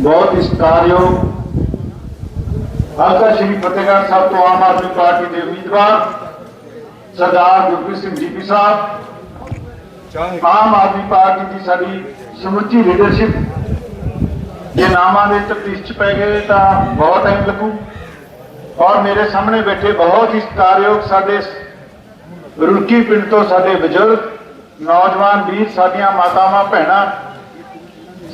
ਬਹੁਤ ਹੀ ਸਤਿਕਾਰਯੋਗ ਹਲਕਾ ਸ਼੍ਰੀ ਫਤਿਹਗੜ੍ਹ ਸਾਹਿਬ ਤੋਂ ਆਮ ਆਦਮੀ ਪਾਰਟੀ ਦੇ ਉਮੀਦਵਾਰ ਸਰਦਾਰ ਗੁਰਪ੍ਰੀਤ ਸਿੰਘ ਜੀਪੀ ਸਾਹਿਬ। ਆਮ ਆਦਮੀ ਪਾਰਟੀ ਦੀ ਸਾਡੀ ਸਮੁੱਚੀ ਲੀਡਰਸ਼ਿਪ ਜੇ ਨਾਮਾਂ ਦੇ ਤਫਤੀਸ਼ ਚ ਪੈ ਗਏ ਤਾਂ ਬਹੁਤ ਟਾਈਮ ਲੱਗੂ। ਔਰ ਮੇਰੇ ਸਾਹਮਣੇ ਬੈਠੇ ਬਹੁਤ ਹੀ ਸਤਿਕਾਰਯੋਗ ਸਾਡੇ ਰੁੜਕੀ ਪਿੰਡ ਤੋਂ ਸਾਡੇ ਬਜ਼ੁਰਗ, ਨੌਜਵਾਨ ਵੀਰ, ਸਾਡੀਆਂ ਮਾਤਾਵਾਂ, ਭੈਣਾਂ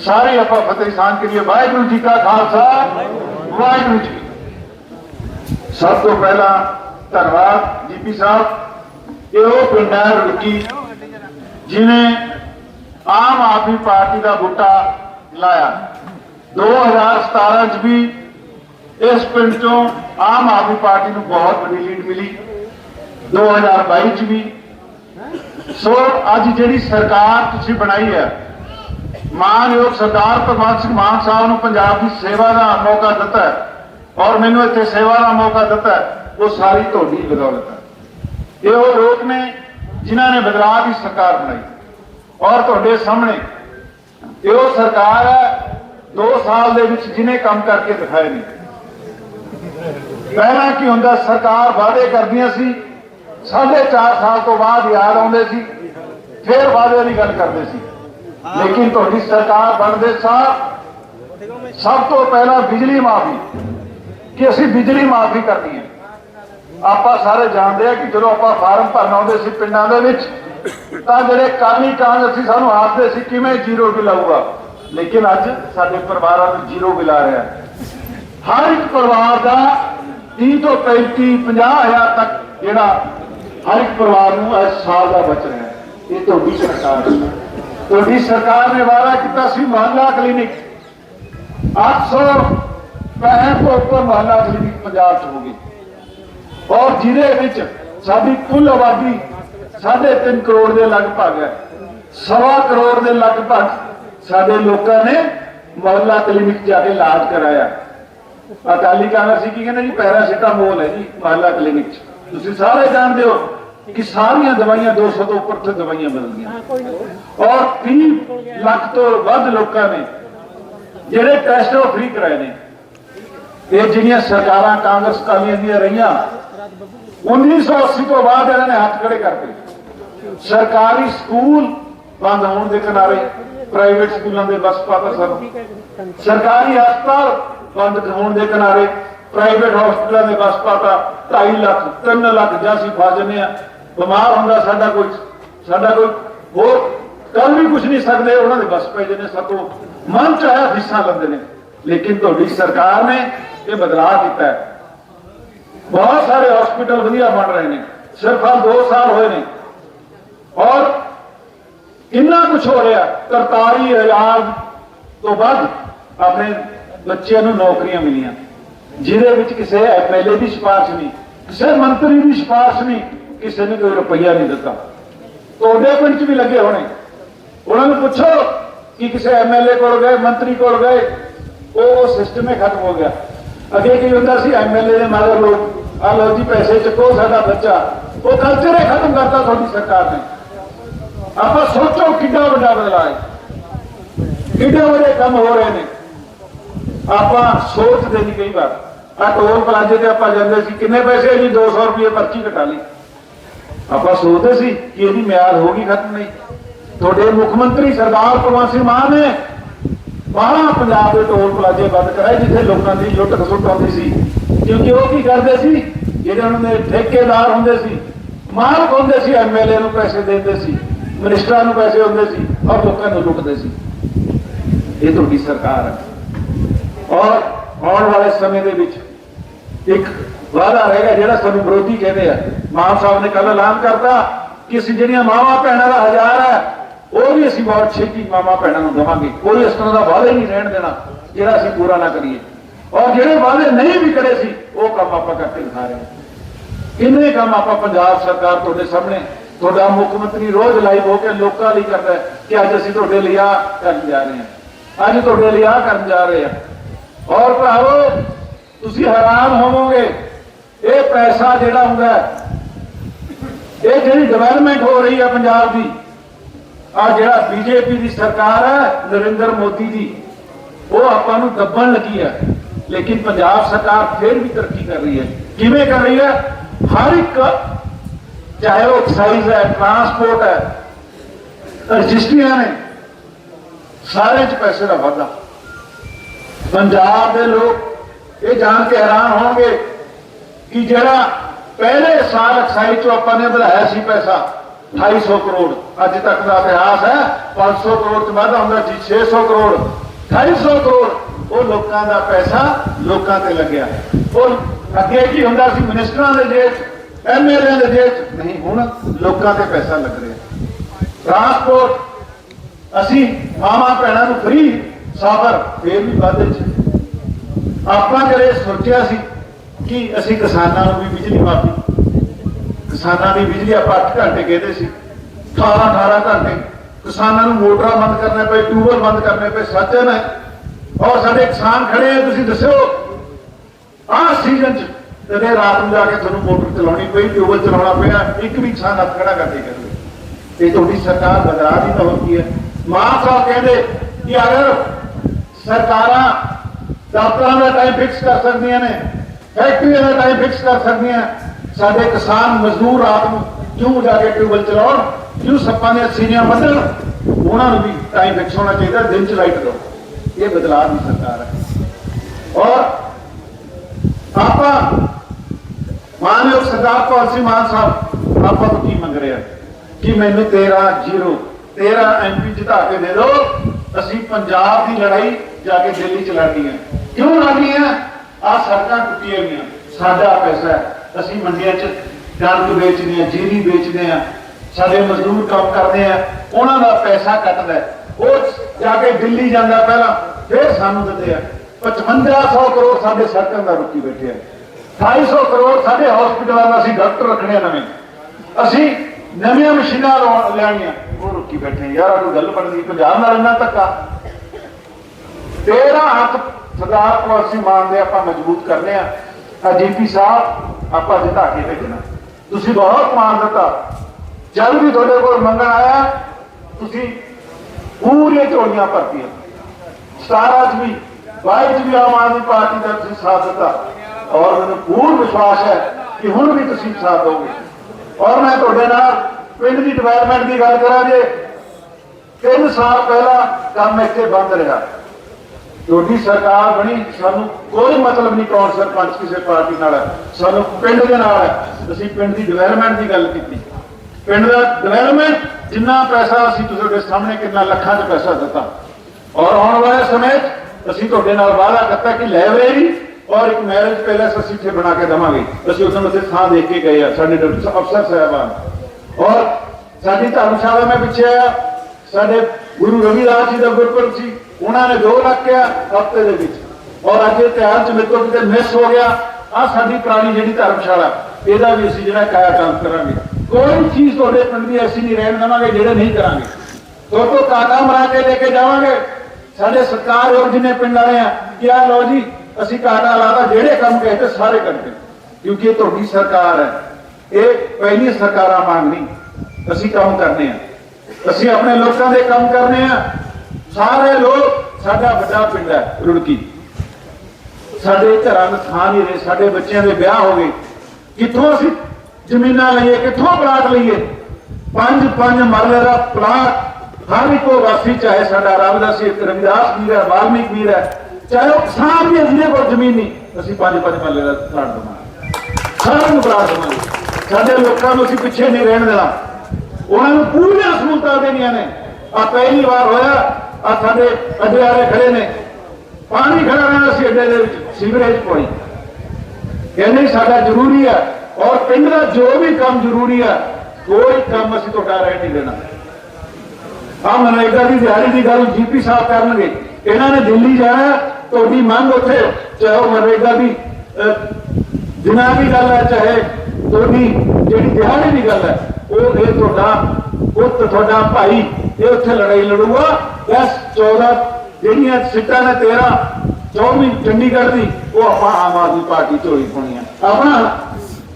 ਸਾਰੇ ਆਪਾਂ ਫਤਿਹ ਸਾਨ ਕਰੀਏ। ਵਾਹਿਗੁਰੂ ਜੀ ਕਾ ਖਾਲਸਾ, ਵਾਹਿਗੁਰੂ ਜੀ ਸਭ ਤੋਂ ਪਹਿਲਾਂ ਧੰਨਵਾਦ ਜੀਪੀ ਸਾਹਿਬ ਇਹ ਉਹ ਪਿੰਡ ਹੈ ਜਿਨੇ ਆਮ ਆਦਮੀ ਪਾਰਟੀ ਦਾ ਬੂਟਾ ਲਾਇਆ। 2017 ਚ ਵੀ ਇਸ ਪਿੰਡ ਚੋਂ ਆਮ ਆਦਮੀ ਪਾਰਟੀ ਨੂੰ ਬਹੁਤ ਵੱਡੀ ਲੀਡ ਮਿਲੀ 2022 ਚ ਵੀ। ਸੋ ਅੱਜ ਜਿਹੜੀ ਸਰਕਾਰ ਤੁਸੀਂ ਬਣਾਈ ਹੈ ਮਾਨਯੋਗ ਸਰਦਾਰ ਭਗਵੰਤ ਸਿੰਘ ਮਾਨ ਸਾਹਿਬ ਨੂੰ ਪੰਜਾਬ ਦੀ ਸੇਵਾ ਦਾ ਮੌਕਾ ਦਿੱਤਾ ਔਰ ਮੈਨੂੰ ਇੱਥੇ ਸੇਵਾ ਦਾ ਮੌਕਾ ਦਿੱਤਾ ਉਹ ਸਾਰੀ ਤੁਹਾਡੀ ਬਦੌਲਤ ਹੈ। ਇਹ ਉਹ ਲੋਕ ਨੇ ਜਿਨ੍ਹਾਂ ਨੇ ਬਦਲਾਅ ਦੀ ਸਰਕਾਰ ਬਣਾਈ। ਔਰ ਤੁਹਾਡੇ ਸਾਹਮਣੇ ਇਹ ਉਹ ਸਰਕਾਰ ਹੈ 2 ਸਾਲ ਦੇ ਵਿੱਚ ਜਿਹਨੇ ਕੰਮ ਕਰਕੇ ਦਿਖਾਏ ਨੇ। ਪਹਿਲਾਂ ਕੀ ਹੁੰਦਾ, ਸਰਕਾਰ ਵਾਅਦੇ ਕਰਦੀਆਂ ਸੀ, ਸਾਢੇ ਚਾਰ ਸਾਲ ਤੋਂ ਬਾਅਦ ਯਾਦ ਆਉਂਦੇ ਸੀ, ਫਿਰ ਵਾਅਦੇ ਦੀ ਗੱਲ ਕਰਦੇ ਸੀ। ਲੇਕਿਨ ਤੁਹਾਡੀ ਸਰਕਾਰ ਬਣਦੇ ਸਾਰ ਸਭ ਤੋਂ ਪਹਿਲਾਂ ਬਿਜਲੀ ਮਾਫੀ, ਕਿ ਅਸੀਂ ਬਿਜਲੀ ਮਾਫੀ ਕਰਨੀ ਹੈ। ਆਪਾਂ ਸਾਰੇ ਜਾਣਦੇ ਆ ਕਿ ਜਦੋਂ ਆਪਾਂ ਫਾਰਮ ਭਰਨ ਆਉਂਦੇ ਸੀ ਪਿੰਡਾਂ ਦੇ ਵਿੱਚ, ਤਾਂ ਜਿਹੜੇ ਕਾਲੀ ਕਾਂਗਰਸੀ ਸਾਨੂੰ ਆਖਦੇ ਸੀ, ਕਿਵੇਂ ਜ਼ੀਰੋ ਬਿੱਲ ਆਊਗਾ? ਲੇਕਿਨ ਅੱਜ ਸਾਡੇ ਪਰਿਵਾਰਾਂ ਨੂੰ ਜ਼ੀਰੋ ਬਿੱਲ ਆ ਰਿਹਾ ਹਰ ਇੱਕ ਪਰਿਵਾਰ ਦਾ 30 ਤੋਂ 35 50 ਹਜ਼ਾਰ ਤੱਕ ਜਿਹੜਾ ਹਰ ਇੱਕ ਪਰਿਵਾਰ ਨੂੰ ਇਸ ਸਾਲ ਦਾ ਬਚ ਰਿਹਾ ਇਹ ਤੁਹਾਡੀ ਸਰਕਾਰ ਹੈ। ਤੁਹਾਡੀ ਸਰਕਾਰ ਨੇ ਵਾਅਦਾ ਕੀਤਾ ਸੀ ਮਹੱਲਾ ਕਲੀਨਿਕ। 800 65 ਤੋਂ ਉੱਪਰ ਮਹੱਲਾ ਕਲੀਨਿਕ ਪੰਜਾਬ 'ਚ ਹੋ ਔਰ ਜਿਹਦੇ ਵਿੱਚ ਸਾਡੀ ਕੁੱਲ ਆਬਾਦੀ 3.5 ਕਰੋੜ ਦੇ ਲਗਭਗ ਹੈ। ਸਵਾ ਕਰੋੜ ਦੇ ਲਗਭਗ ਸਾਡੇ ਲੋਕਾਂ ਨੇ ਮਹੱਲਾ ਕਲੀਨਿਕ ਜਾ ਕੇ ਇਲਾਜ ਕਰਾਇਆ। ਅਕਾਲੀ ਕਾਂਗਰਸੀ ਕੀ ਕਹਿੰਦੇ ਜੀ? ਪੈਰਾਸੀਟਾਮੋਲ ਹੈ ਜੀ ਮਹੱਲਾ ਕਲੀਨਿਕ 'ਚ। ਤੁਸੀਂ ਸਾਰੇ ਜਾਣਦੇ ਹੋ ਕਿ ਸਾਰੀਆਂ ਦਵਾਈਆਂ 200 ਤੋਂ ਉੱਪਰ ਤੇ ਦਵਾਈਆਂ ਮਿਲਦੀਆਂ ਔਰ 30 ਲੱਖ ਤੋਂ ਵੱਧ ਲੋਕਾਂ ਨੇ ਜਿਹੜੇ ਟੈਸਟ ਉਹ ਫ੍ਰੀ ਕਰਾਏ ਨੇ। ਇਹ ਜਿਹੜੀਆਂ ਸਰਕਾਰਾਂ ਕਾਂਗਰਸ ਕਾਲੀਆਂ ਦੀਆਂ ਰਹੀਆਂ 1980 ਤੋਂ ਬਾਅਦ ਇਹਨਾਂ ਨੇ ਹੱਥ ਖੜੇ ਕਰਤੇ ਸਰਕਾਰੀ ਸਕੂਲ ਬੰਦ ਹੋਣ ਦੇ ਕਿਨਾਰੇ ਪ੍ਰਾਈਵੇਟ ਸਕੂਲਾਂ ਦੇ ਬਸ ਪਾਤਾ ਸਾਨੂੰ ਸਰਕਾਰੀ ਹਸਪਤਾਲ ਬੰਦ ਹੋਣ ਦੇ ਕਿਨਾਰੇ ਪ੍ਰਾਈਵੇਟ ਹਸਪਤਾਲਾਂ ਦੇ ਬਸ ਪਾਤਾ 2.5 ਲੱਖ 3 ਲੱਖ ਜਾਂ ਅਸੀਂ ਫਸ ਜੰਨੇ ਆ ਬਿਮਾਰ ਹੁੰਦਾ ਸਾਡਾ ਕੋਈ ਸਾਡਾ ਕੋਈ ਹੋਰ ਕੱਲ ਵੀ ਕੁਝ ਨਹੀਂ ਸਕਦੇ, ਉਹਨਾਂ ਦੇ ਬਸ ਪੈ ਸਭ ਤੋਂ। ਮਨ ਚਾਹਿਆ ਹਿੱਸਾ ਲੈਂਦੇ ਨੇ। ਲੇਕਿਨ ਤੁਹਾਡੀ ਸਰਕਾਰ ਨੇ ਇਹ ਬਦਲਾਅ ਕੀਤਾ ਹੈ। ਬਹੁਤ ਸਾਰੇ ਹਸਪੀਟਲ ਵਧੀਆ ਬਣ ਰਹੇ ਨੇ। ਸਿਰਫ ਆ 2 ਸਾਲ ਹੋਏ ਨੇ। ਔਰ ਇੰਨਾ ਕੁਝ ਹੋ ਰਿਹਾ 43000 ਤੋਂ ਵੱਧ ਆਪਣੇ ਬੱਚਿਆਂ ਨੂੰ ਨੌਕਰੀਆਂ ਮਿਲੀਆਂ। ਜਿਹਦੇ ਵਿੱਚ ਕਿਸੇ ਐਮਐਲਏ ਦੀ ਸਿਫਾਰਿਸ਼ ਨਹੀਂ, ਕਿਸੇ ਮੰਤਰੀ ਦੀ ਸਿਫਾਰਿਸ਼ ਨਹੀਂ ਕਿਸੇ ਨੇ ਕੋਈ ਰੁਪਈਆ ਨਹੀਂ ਦਿੱਤਾ। ਤੁਹਾਡੇ ਪਿੰਡ 'ਚ ਵੀ ਲੱਗੇ ਹੋਣੇ। ਉਹਨਾਂ ਨੂੰ ਪੁੱਛੋ ਕਿ ਕਿਸੇ ਐਮਐਲਏ ਕੋਲ ਗਏ, ਮੰਤਰੀ ਕੋਲ ਗਏ, ਉਹ ਸਿਸਟਮ ਹੀ ਖਤਮ ਹੋ ਗਿਆ। ਅੱਗੇ ਕੀ ਹੁੰਦਾ ਸੀ ਐਮਐਲਏ ਦੇ ਮਗਰ ਲੋਕ, ਆ ਲਓ ਜੀ, ਪੈਸੇ ਚੱਕੋ ਸਾਡਾ ਬੱਚਾ। ਉਹ ਕਲਚਰ ਹੀ ਖਤਮ ਕਰਤਾ ਤੁਹਾਡੀ ਸਰਕਾਰ ਨੇ। ਆਪਾਂ ਸੋਚੋ ਕਿੰਨਾ ਵੱਡਾ ਬਦਲਾਅ ਹੈ। ਕਿੰਨੇ ਵੱਡੇ ਕੰਮ ਹੋ ਰਹੇ ਨੇ। ਆਪਾਂ ਸੋਚਦੇ ਨਹੀਂ ਕਈ ਵਾਰ। ਆ ਟੋਲ ਪਲਾਜ਼ੇ ਤੇ ਆਪਾਂ ਜਾਂਦੇ ਸੀ, ਕਿੰਨੇ ਪੈਸੇ ਜੀ 200 ਰੁਪਏ ਪਰਚੀ ਕਟਾ ਲਈ। ਆਪਾਂ ਸੋਚਦੇ ਸੀ ਕਿ ਇਹਦੀ ਮਿਆਦ ਹੋ ਗਈ ਖਤਮ ਨਹੀਂ। ਤੁਹਾਡੇ ਮੁੱਖ ਮੰਤਰੀ ਸਰਦਾਰ ਭਗਵੰਤ ਸਿੰਘ ਮਾਨ ਨੇ ਬਾਹਰ ਪੰਜਾਬ ਦੇ ਟੋਲ ਪਲਾਜ਼ੇ ਬੰਦ ਕਰਾਏ ਜਿੱਥੇ ਲੋਕਾਂ ਦੀ ਲੁੱਟ ਖਸੁੱਟ ਆਉਂਦੀ ਸੀ। ਕਿਉਂਕਿ ਉਹ ਕੀ ਕਰਦੇ ਸੀ? ਜਿਹੜੇ ਉਹਨਾਂ ਦੇ ਠੇਕੇਦਾਰ ਹੁੰਦੇ ਸੀ, ਮਾਲਕ ਹੁੰਦੇ ਸੀ ਐਮਐਲਏ ਨੂੰ ਪੈਸੇ ਦਿੰਦੇ ਸੀ, ਮਿਨਿਸਟਰਾਂ ਨੂੰ ਪੈਸੇ ਹੁੰਦੇ ਸੀ, ਔਰ ਲੋਕਾਂ ਨੂੰ ਲੁੱਟਦੇ ਸੀ। ਇਹ ਤੁਹਾਡੀ ਸਰਕਾਰ ਹੈ। ਔਰ ਆਉਣ ਵਾਲੇ ਸਮੇਂ ਦੇ ਵਿੱਚ ਇੱਕ ਵਾਅਦਾ ਰਹੇਗਾ ਜਿਹੜਾ ਸਾਨੂੰ ਵਿਰੋਧੀ ਕਹਿੰਦੇ ਆ। ਮਾਨ ਸਾਹਿਬ ਨੇ ਕੱਲ ਐਲਾਨ ਕਰਤਾ ਕਿ ਅਸੀਂ ਜਿਹੜੀਆਂ ਮਾਵਾਂ ਭੈਣਾਂ ਦਾ ਹਜ਼ਾਰ ਹੈ, ਉਹ ਵੀ ਅਸੀਂ ਬਹੁਤ ਛੇਤੀ ਮਾਵਾਂ ਭੈਣਾਂ ਨੂੰ ਦੇਵਾਂਗੇ। ਕੋਈ ਇਸ ਤਰ੍ਹਾਂ ਦਾ ਵਾਅਦਾ ਹੀ ਨਹੀਂ ਰਹਿਣ ਦੇਣਾ, ਜਿਹੜਾ ਅਸੀਂ ਪੂਰਾ ਨਾ ਕਰੀਏ। ਔਰ ਜਿਹੜੇ ਵਾਅਦੇ ਨਹੀਂ ਵੀ ਕਰੇ ਸੀ, ਉਹ ਕੰਮ ਆਪਾਂ ਕਰਕੇ ਦਿਖਾ ਰਹੇ ਹਾਂ। ਕਿੰਨੇ ਕੰਮ ਆਪਾਂ ਪੰਜਾਬ ਸਰਕਾਰ ਤੁਹਾਡੇ ਸਾਹਮਣੇ, ਤੁਹਾਡਾ ਮੁੱਖ ਮੰਤਰੀ ਰੋਜ਼ ਲਾਈਵ ਹੋ ਕੇ ਲੋਕਾਂ ਲਈ ਕਰਦਾ ਕਿ ਅੱਜ ਅਸੀਂ ਤੁਹਾਡੇ ਲਈ ਆ ਕਰਨ ਜਾ ਰਹੇ ਹਾਂ। ਅੱਜ ਤੁਹਾਡੇ ਲਈ ਆ ਕਰਨ ਜਾ ਰਹੇ ਹਾਂ। ਔਰ ਭਰਾਵੋ ਤੁਸੀਂ ਹੈਰਾਨ ਹੋਵੋਗੇ, ਇਹ ਪੈਸਾ ਜਿਹੜਾ ਹੁੰਦਾ ਇਹ ਜਿਹੜੀ ਡਿਵੈਲਪਮੈਂਟ ਹੋ ਰਹੀ ਹੈ ਪੰਜਾਬ ਦੀ ਆ ਜਿਹੜਾ ਬੀਜੇਪੀ ਦੀ ਸਰਕਾਰ ਹੈ, ਨਰਿੰਦਰ ਮੋਦੀ ਦੀ ਉਹ ਆਪਾਂ ਨੂੰ ਦੱਬਣ ਲੱਗੀ ਹੈ। ਲੇਕਿਨ ਪੰਜਾਬ ਸਰਕਾਰ ਫਿਰ ਵੀ ਤਰੱਕੀ ਕਰ ਰਹੀ ਹੈ। ਕਿਵੇਂ ਕਰ ਰਹੀ ਹੈ? ਹਰ ਇੱਕ, ਚਾਹੇ ਉਹ ਐਕਸਾਈਜ਼ ਹੈ ਟਰਾਂਸਪੋਰਟ ਹੈ, ਰਜਿਸਟਰੀਆਂ ਨੇ ਸਾਰੇ ਚ ਪੈਸੇ ਦਾ ਵਾਧਾ। ਪੰਜਾਬ ਦੇ ਲੋਕ ਇਹ ਜਾਣ ਕੇ ਹੈਰਾਨ ਹੋਣਗੇ ਕਿ ਜਿਹੜਾ ਪਹਿਲੇ ਸਾਲ ਐਕਸਾਈਜ਼ ਚੋਂ ਆਪਾਂ ਨੇ ਵਧਾਇਆ ਸੀ ਪੈਸਾ 250 ਕਰੋੜ। ਅੱਜ ਤੱਕ ਦਾ ਇਤਿਹਾਸ ਹੈ 500 ਕਰੋੜ ਤੋਂ ਵਾਧਾ ਹੁੰਦਾ ਸੀ 600 ਕਰੋੜ 250 ਕਰੋੜ। ਉਹ ਲੋਕਾਂ ਦਾ ਪੈਸਾ ਲੋਕਾਂ ਤੇ ਲੱਗਿਆ। ਉਹ ਅੱਗੇ ਕੀ ਹੁੰਦਾ ਸੀ, ਮਿਨਿਸਟਰਾਂ ਦੇ ਜੇਬ ਐਮਐਲਏ ਦੇ ਜੇਬ ਨਹੀਂ, ਹੁਣ ਲੋਕਾਂ ਤੇ ਪੈਸਾ ਲੱਗ ਰਿਹਾ। ਟਰਾਂਸਪੋਰਟ ਅਸੀਂ ਮਾਮਾ ਭੈਣਾਂ ਨੂੰ ਫ੍ਰੀ ਸਾਬਰ, ਫੇਰ ਵੀ ਵਾਧੇ ਚ। ਆਪਾਂ ਕਦੇ ਸੋਚਿਆ ਸੀ ਕਿ ਅਸੀਂ ਕਿਸਾਨਾਂ ਨੂੰ ਵੀ ਬਿਜਲੀ ਮਾਫੀ ਕਿਸਾਨਾਂ ਦੀ ਬਿਜਲੀ ਆਪਾਂ 8 ਘੰਟੇ ਕਹਿੰਦੇ ਸੀ। 18 18 ਘੰਟੇ। ਕਿਸਾਨਾਂ ਨੂੰ ਮੋਟਰਾਂ ਬੰਦ ਕਰਨੇ ਪਏ ਟਿਊਬਲ ਬੰਦ ਕਰਨੇ ਪਏ ਸੱਚ ਹੈ। ਔਰ ਸਾਡੇ ਕਿਸਾਨ ਖੜੇ ਆ, ਤੁਸੀਂ ਦੱਸਿਓ, ਆਹ ਸੀਜ਼ਨ ਚ ਕਦੇ ਰਾਤ ਨੂੰ ਜਾ ਕੇ ਤੁਹਾਨੂੰ ਮੋਟਰ ਚਲਾਉਣੀ ਪਈ ਟਿਊਬਲ ਚਲਾਉਣਾ ਪਿਆ, ਇੱਕ ਵੀ ਕਿਸਾਨ ਹੱਥ ਖੜਾ ਕਰਦੇ ਕਰਦੇ ਇਹ ਤੁਹਾਡੀ ਸਰਕਾਰ ਬਦਲਾ ਦੀ ਤਾਂ ਹੁੰਦੀ ਹੈ। ਮਾਨ ਸਾਹਿਬ ਕਹਿੰਦੇ ਕਿ ਅਗਰ ਸਰਕਾਰਾਂ ਦਫ਼ਤਰਾਂ ਦਾ ਟਾਈਮ ਫਿਕਸ ਕਰ ਸਕਦੀਆਂ ਨੇ ਫੈਕਟਰੀਆਂ ਦਾ ਟਾਈਮ ਫਿਕਸ ਕਰ ਸਕਦੀਆਂ। ਸਾਡੇ ਕਿਸਾਨ ਮਜ਼ਦੂਰ ਰਾਤ ਨੂੰ ਕਿਉਂ ਜਾ ਕੇ ਟਿਊਬਲ ਚਲਾਉਣ? ਕਿਉਂ ਸੱਪਾਂ ਦੀਆਂ ਸੀਨੀਆਂ ਵੱਢਣ? ਉਹਨਾਂ ਨੂੰ ਵੀ ਟਾਈਮ ਫਿਕਸ ਹੋਣਾ ਚਾਹੀਦਾ, ਦਿਨ ਚ ਲਾਈਟ ਦਿਓ। ਇਹ ਬਦਲਾਅ ਦੀ ਸਰਕਾਰ ਹੈ। ਔਰ ਆਪਾਂ ਮਾਨਯੋਗ ਸਰਦਾਰ ਭਗਤ ਸਿੰਘ ਮਾਨ ਸਾਹਿਬ, ਆਪਾਂ ਤੋਂ ਕੀ ਮੰਗ ਰਹੇ ਆ? ਕਿ ਮੈਨੂੰ 13 ਜ਼ੀਰੋ 13 ਐਮਪੀ ਜਿਤਾ ਕੇ ਦੇ ਦਿਓ। ਅਸੀਂ ਪੰਜਾਬ ਦੀ ਲੜਾਈ ਜਾ ਕੇ ਦਿੱਲੀ ਚ ਲੜਨੀ ਹੈ। ਕਿਉਂ ਲੜਨੀ ਹੈ ਆ ਸੜਕਾਂ ਟੁੱਟੀਆਂ ਗਈਆਂ ਸਾਡਾ ਪੈਸਾ ਅਸੀਂ ਮੰਡੀਆਂ ਚ ਕਣਕ ਵੇਚਦੇ ਆ ਜੀਰੀ ਵੇਚਦੇ ਆ ਸਾਡੇ ਮਜ਼ਦੂਰ ਕੰਮ ਕਰਦੇ ਆ ਉਹਨਾਂ ਦਾ ਪੈਸਾ ਕੱਟਦਾ ਉਹ ਜਾ ਕੇ ਦਿੱਲੀ ਜਾਂਦਾ ਪਹਿਲਾਂ, ਫਿਰ ਸਾਨੂੰ ਦਿੰਦੇ ਆ। 5500 ਕਰੋੜ ਸਾਡੇ ਸੜਕਾਂ ਦਾ ਰੁਕੀ ਬੈਠੇ ਆ। 250 ਕਰੋੜ ਸਾਡੇ ਹਸਪੀਟਲਾਂ ਦਾ ਅਸੀਂ ਡਾਕਟਰ ਰੱਖਣੇ ਆ ਨਵੇਂ। ਅਸੀਂ ਨਵੀਆਂ ਮਸ਼ੀਨਾਂ ਲਾਉਣ- ਲੈਣੀਆਂ ਉਹ ਰੁਕੀ ਬੈਠੇ ਯਾਰ, ਆਹ ਕੋਈ ਗੱਲ ਬਣਦੀ? ਪੰਜਾਬ ਨਾਲ ਇੰਨਾ ਧੱਕਾ। ਤੇਰਾ ਹੱਥ ਸਰਦਾਰ ਭਗਵੰਤ ਸਿੰਘ ਮਾਨ ਦੇ ਆਪਾਂ ਮਜ਼ਬੂਤ ਕਰਨੇ ਆ। ਆ ਜੀਪੀ ਸਾਹਿਬ, ਆਪਾਂ ਜਿਤਾ ਕੇ ਭੇਜਣਾ ਤੁਸੀਂ ਬਹੁਤ ਮਾਨ ਦਿੱਤਾ। ਜਦ ਵੀ ਤੁਹਾਡੇ ਕੋਲ ਮੰਗਣ ਆਇਆ, ਤੁਸੀਂ ਪੂਰੀਆਂ ਝੋਲੀਆਂ ਭਰਤੀਆਂ। 17 ਚ ਵੀ 22 ਚ ਵੀ ਆਮ ਆਦਮੀ ਪਾਰਟੀ ਦਾ ਤੁਸੀਂ ਸਾਥ ਦਿੱਤਾ। ਔਰ ਮੈਨੂੰ ਪੂਰਨ ਵਿਸ਼ਵਾਸ ਹੈ ਕਿ ਹੁਣ ਵੀ ਤੁਸੀਂ ਸਾਥ ਦਿਓਗੇ। ਔਰ ਮੈਂ ਤੁਹਾਡੇ ਨਾਲ ਪਿੰਡ ਦੀ ਡਿਵੈਲਪਮੈਂਟ ਦੀ ਗੱਲ ਕਰਾਂ ਜੇ ਤਿੰਨ ਸਾਲ ਪਹਿਲਾਂ ਕੰਮ ਇੱਥੇ ਬੰਦ ਰਿਹਾ। ਤੁਹਾਡੀ ਸਰਕਾਰ ਬਣੀ, ਸਾਨੂੰ ਕੋਈ ਮਤਲਬ ਨਹੀਂ ਕੌਣ ਸਰਪੰਚ ਕਿਸੇ ਪਾਰਟੀ ਨਾਲ ਹੈ। ਸਾਨੂੰ ਪਿੰਡ ਦੇ ਨਾਲ ਹੈ। ਅਸੀਂ ਪਿੰਡ ਦੀ ਡਿਵੈਲਪਮੈਂਟ ਦੀ ਗੱਲ ਕੀਤੀ। ਪਿੰਡ ਦਾ ਡਿਵੈਲਪਮੈਂਟ ਜਿੰਨਾ ਪੈਸਾ ਅਸੀਂ ਤੁਹਾਡੇ ਸਾਹਮਣੇ ਕਿੰਨਾ ਲੱਖਾਂ 'ਚ ਪੈਸਾ ਦਿੱਤਾ। ਔਰ ਆਉਣ ਵਾਲੇ ਸਮੇਂ 'ਚ ਅਸੀਂ ਤੁਹਾਡੇ ਨਾਲ ਵਾਅਦਾ ਕਰਤਾ ਕਿ ਲਾਇਬ੍ਰੇਰੀ ਔਰ ਇੱਕ ਮੈਰਿਜ ਪੈਲੇਸ ਅਸੀਂ ਇੱਥੇ ਬਣਾ ਕੇ ਦੇਵਾਂਗੇ। ਅਸੀਂ ਉਸ ਨੂੰ ਉੱਥੇ ਥਾਂ ਦੇ ਕੇ ਗਏ ਆ। ਸਾਡੇ ਅਫਸਰ ਸਾਹਿਬਾਨ ਔਰ ਸਾਡੀ ਧਰਮਸ਼ਾਲਾ ਮੈਂ ਪਿੱਛੇ ਆਇਆ। ਸਾਡੇ ਗੁਰੂ ਰਵਿਦਾਸ ਜੀ ਦਾ ਗੁਰਪੁਰਬ ਸੀ। ਉਹਨਾਂ ਨੇ 2 ਲੱਖ ਹਫ਼ਤੇ ਦੇ ਵਿੱਚ। ਔਰ ਅੱਜ ਇਹ ਤਿਆਰ ਤੋਂ ਕਿਤੇ ਮਿਸ ਹੋ ਗਿਆ ਆ ਸਾਡੀ ਪੁਰਾਣੀ ਜਿਹੜੀ ਧਰਮਸ਼ਾਲਾ, ਇਹਦਾ ਵੀ ਅਸੀਂ ਜਿਹੜਾ ਕਾਇਆ ਕੰਮ ਕਰਾਂਗੇ। ਕੋਈ ਚੀਜ਼ ਤੁਹਾਡੇ ਪਿੰਡ ਦੀ ਐਸੀ ਨਹੀਂ ਰਹਿਣ ਦੇਵਾਂਗੇ, ਜਿਹੜੇ ਨਹੀਂ ਕਰਾਂਗੇ। ਤੋਂ ਤੋਂ ਕਾਕਾ ਮਰਾ ਕੇ ਲੈ ਕੇ ਜਾਵਾਂਗੇ। ਸਾਡੇ ਸਰਕਾਰ ਹੋਰ ਜਿੰਨੇ ਪਿੰਡ ਵਾਲੇ ਆ, ਕਿ ਆ ਲਓ ਜੀ, ਅਸੀਂ ਕਾਕਾ ਲਾਦਾ ਜਿਹੜੇ ਕੰਮ ਕਹਤੇ ਸਾਰੇ ਕਰਦੇ। ਕਿਉਂਕਿ ਇਹ ਤੁਹਾਡੀ ਸਰਕਾਰ ਹੈ। ਇਹ ਪਹਿਲੀ ਸਰਕਾਰਾਂ ਮੰਗ ਨਹੀਂ ਅਸੀਂ ਕੰਮ ਕਰਨੇ ਆ। ਅਸੀਂ ਆਪਣੇ ਲੋਕਾਂ ਦੇ ਕੰਮ ਕਰਨੇ ਆ। ਸਾਰੇ ਲੋਕ ਸਾਡਾ ਵੱਡਾ ਪਿੰਡ ਹੈ, ਰੁੜਕੀ। ਸਾਡੇ ਘਰਾਂ ਨੂੰ ਥਾਂ ਨਹੀਂ ਰਹੇ, ਸਾਡੇ ਬੱਚਿਆਂ ਦੇ ਵਿਆਹ ਹੋ ਗਏ। ਕਿੱਥੋਂ ਅਸੀਂ ਜ਼ਮੀਨਾਂ ਲਈਏ, ਕਿੱਥੋਂ ਪਲਾਟ ਲਈਏ? ਪੰਜ ਪੰਜ ਮਰਲੇ ਦਾ ਪਲਾਟ ਹਰ ਇੱਕੋ ਵਾਸੀ, ਚਾਹੇ ਸਾਡਾ ਰਾਮਦਾਸੀ ਇੱਕ ਰਵਿਦਾਸ ਵੀਰ ਹੈ ਵਾਲਮੀਕ ਵੀਰ ਹੈ, ਚਾਹੇ ਉਹ ਕਿਸਾਨ ਵੀ ਹੈ, ਜਿਹਦੇ ਕੋਲ ਜ਼ਮੀਨ ਨਹੀਂ, ਅਸੀਂ ਪੰਜ ਪੰਜ ਮਰਲੇ ਦਾ ਪਲਾਟ ਦਵਾਂਗੇ ਸਾਰਿਆਂ ਨੂੰ ਪਲਾਟ ਦਵਾਂਗੇ ਸਾਡੇ ਲੋਕਾਂ ਨੂੰ ਅਸੀਂ ਪਿੱਛੇ ਨਹੀਂ ਰਹਿਣ ਦੇਣਾ। ਉਹਨਾਂ ਨੂੰ ਪੂਰੀਆਂ ਸਹੂਲਤਾਂ ਦੇਣੀਆਂ ਨੇ। ਆ ਪਹਿਲੀ ਵਾਰ ਹੋਇਆ ਆ ਸਾਡੇ ਅੱਡੇ ਖੜੇ ਨੇ। ਪਾਣੀ ਖੜਾ ਰਹਿਣਾ ਸੀ ਅੱਡੇ ਦੇ ਵਿੱਚ, ਸੀਵਰੇਜ ਪਾਣੀ ਕਹਿੰਦੇ ਸਾਡਾ ਜ਼ਰੂਰੀ ਹੈ ਔਰ ਪਿੰਡ ਦਾ ਜੋ ਵੀ ਕੰਮ ਜ਼ਰੂਰੀ ਹੈ ਕੋਈ ਕੰਮ ਅਸੀਂ ਤੁਹਾਡਾ ਰਹਿ ਨਹੀਂ ਦੇਣਾ। ਆ ਮਨਰੇਗਾ ਦੀ ਦਿਹਾੜੀ ਦੀ ਗੱਲ ਜੀਪੀ ਸਾਹਿਬ ਕਰਨਗੇ। ਇਹਨਾਂ ਨੇ ਦਿੱਲੀ ਜਾਣਾ, ਤੁਹਾਡੀ ਮੰਗ ਉੱਥੇ, ਚਾਹੇ ਉਹ ਮਨਰੇਗਾ ਦੀ ਜਿਨਾ ਵੀ ਗੱਲ ਹੈ, ਚਾਹੇ ਤੁਹਾਡੀ ਜਿਹੜੀ ਦਿਹਾੜੀ ਦੀ ਗੱਲ ਹੈ ਉਹ ਇਹ ਤੁਹਾਡਾ ਪੁੱਤ, ਤੁਹਾਡਾ ਭਾਈ, ਇਹ ਉੱਥੇ ਲੜਾਈ ਲੜੂਗਾ। ਬਸ 14 ਜਿਹੜੀਆਂ ਸੀਟਾਂ ਨੇ 13 24 ਚੰਡੀਗੜ੍ਹ ਦੀ, ਉਹ ਆਪਾਂ ਆਮ ਆਦਮੀ ਪਾਰਟੀ ਝੋਲੀ ਪਾਉਣੀ ਆ। ਆਪਣਾ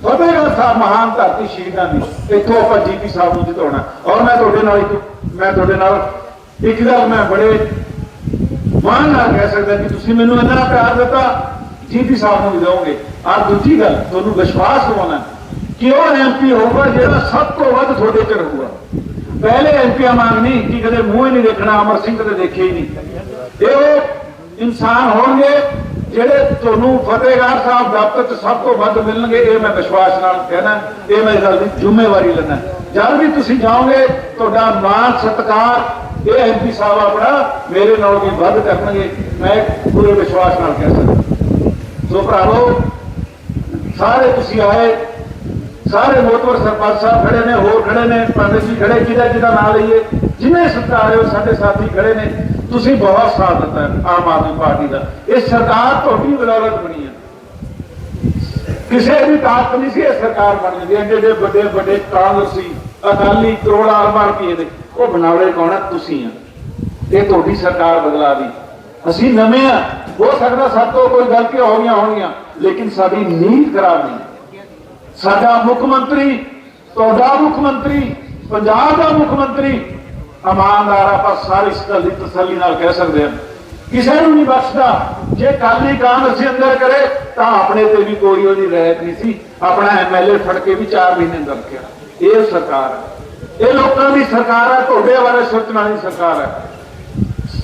ਫਤਿਹਗੜ੍ਹ ਸਾਹਿਬ ਮਹਾਨ ਧਰਤੀ ਸ਼ਹੀਦਾਂ ਦੀ, ਇੱਥੋਂ ਆਪਾਂ ਜੀਪੀ ਸਾਹਿਬ ਨੂੰ ਜਿਤਾਉਣਾ। ਔਰ ਮੈਂ ਤੁਹਾਡੇ ਨਾਲ ਇੱਕ ਮੈਂ ਤੁਹਾਡੇ ਨਾਲ ਇੱਕ ਗੱਲ ਮੈਂ ਬੜੇ ਮਾਣ ਨਾਲ ਕਹਿ ਸਕਦਾ ਕਿ ਤੁਸੀਂ ਮੈਨੂੰ ਇੰਨਾ ਪਿਆਰ ਦਿੱਤਾ ਜੀਪੀ ਸਾਹਿਬ ਨੂੰ ਵੀ ਦਿਓਗੇ। ਆ ਦੂਜੀ ਗੱਲ, ਤੁਹਾਨੂੰ ਵਿਸ਼ਵਾਸ ਦਿਵਾਉਣਾ। ਕਿ ਉਹ ਐਮਪੀ ਹੋਊਗਾ ਜਿਹੜਾ ਸਭ ਤੋਂ ਵੱਧ ਤੁਹਾਡੇ ਚ ਪਹਿਲੇ ਐਮਪੀਆਂ ਮੰਗ ਕਿ ਕਦੇ ਮੂੰਹ ਹੀ ਨਹੀਂ ਦੇਖਣਾ, ਅਮਰ ਸਿੰਘ ਕਦੇ ਦੇਖੇ ਹੀ ਨਹੀਂ। ਇਹ ਇਨਸਾਨ ਹੋਣਗੇ ਜਿਹੜੇ ਤੁਹਾਨੂੰ ਫਤਿਹਗੜ੍ਹ ਸਾਹਿਬ ਦਫ਼ਤਰ ਚ ਸਭ ਤੋਂ ਵੱਧ ਮਿਲਣਗੇ, ਇਹ ਮੈਂ ਵਿਸ਼ਵਾਸ ਨਾਲ ਕਹਿਣਾ, ਇਹ ਮੈਂ ਗੱਲ ਦੀ ਜ਼ਿੰਮੇਵਾਰੀ ਲੈਣਾ ਜਦ ਵੀ ਤੁਸੀਂ ਜਾਓਗੇ, ਤੁਹਾਡਾ ਮਾਣ ਸਤਿਕਾਰ ਇਹ ਐਮਪੀ ਸਾਹਿਬ ਆਪਣਾ ਮੇਰੇ ਨਾਲ ਵੀ ਵੱਧ ਕਰਨਗੇ, ਮੈਂ ਪੂਰੇ ਵਿਸ਼ਵਾਸ ਨਾਲ ਕਹਿ ਸਕਦਾ। ਸੋ ਭਰਾਵੋ, ਸਾਰੇ ਤੁਸੀਂ ਆਏ ਸਾਰੇ ਮੋਤਵਰ ਸਰਪੰਚ ਸਾਹਿਬ ਖੜੇ ਨੇ, ਹੋਰ ਖੜੇ ਨੇ ਪੰਡਿਤ ਜੀ ਖੜੇ ਜਿਹਦਾ ਜਿਹਦਾ ਨਾਂ ਲਈਏ ਜਿਨੇ ਸਤਿਕਾਰ ਹੈ ਉਹ ਸਾਡੇ ਸਾਥੀ ਖੜੇ ਨੇ, ਤੁਸੀਂ ਬਹੁਤ ਸਾਥ ਦਿੱਤਾ ਆਮ ਆਦਮੀ ਪਾਰਟੀ ਦਾ। ਇਹ ਸਰਕਾਰ ਤੁਹਾਡੀ ਬਦੌਲਤ ਬਣੀ ਹੈ। ਕਿਸੇ ਦੀ ਤਾਕਤ ਨਹੀਂ ਸੀ, ਇਹ ਸਰਕਾਰ ਬਣ ਦੀ ਐਡੇ ਐਡੇ ਵੱਡੇ ਵੱਡੇ ਕਾਂਗਰਸੀ, ਅਕਾਲੀ, ਕਰੋੜਾਂ ਅਰਬਾਂ ਰੁਪਏ ਦੇ, ਉਹ ਬਣਾਉਣੇ ਕੌਣ ਹੈ ਤੁਸੀਂ ਆ। ਇਹ ਤੁਹਾਡੀ ਸਰਕਾਰ ਬਦਲਾ ਦੀ। ਅਸੀਂ ਨਵੇਂ ਆ। ਹੋ ਸਕਦਾ ਸਾਡੇ ਤੋਂ ਕੋਈ ਗਲਤੀਆਂ ਹੋ ਗਈਆਂ ਹੋਣਗੀਆਂ ਲੇਕਿਨ ਸਾਡੀ ਨੀਂਦ ਖਰਾਬ ਨਹੀਂ। ਸਾਡਾ ਮੁੱਖ ਮੰਤਰੀ, ਤੁਹਾਡਾ ਮੁੱਖ ਮੰਤਰੀ, ਪੰਜਾਬ ਦਾ ਮੁੱਖ ਮੰਤਰੀ, ਇਮਾਨਦਾਰ ਆਪਾਂ ਸਾਰੀ ਇਸ ਗੱਲ ਦੀ ਤਸੱਲੀ ਨਾਲ ਕਹਿ ਸਕਦੇ ਹਾਂ। ਕਿਸੇ ਨੂੰ ਨਹੀਂ ਬਖਸ਼ਦਾ। ਜੇ ਕਾਲੀ ਕਾਂਗਰਸ ਅੰਦਰ ਕਰੇ, ਤਾਂ ਆਪਣੇ ਤੇ ਵੀ ਕੋਈ ਉਹਦੀ ਰਹਿਤ ਨਹੀਂ ਸੀ। ਆਪਣਾ ਐਮਐਲਏ ਫੜ ਕੇ ਵੀ 4 ਮਹੀਨੇ ਅੰਦਰ ਰੱਖਿਆ। ਇਹ ਸਰਕਾਰ ਹੈ। ਇਹ ਲੋਕਾਂ ਦੀ ਸਰਕਾਰ ਹੈ, ਤੁਹਾਡੇ ਬਾਰੇ ਸੋਚਣ ਵਾਲੀ ਸਰਕਾਰ ਹੈ।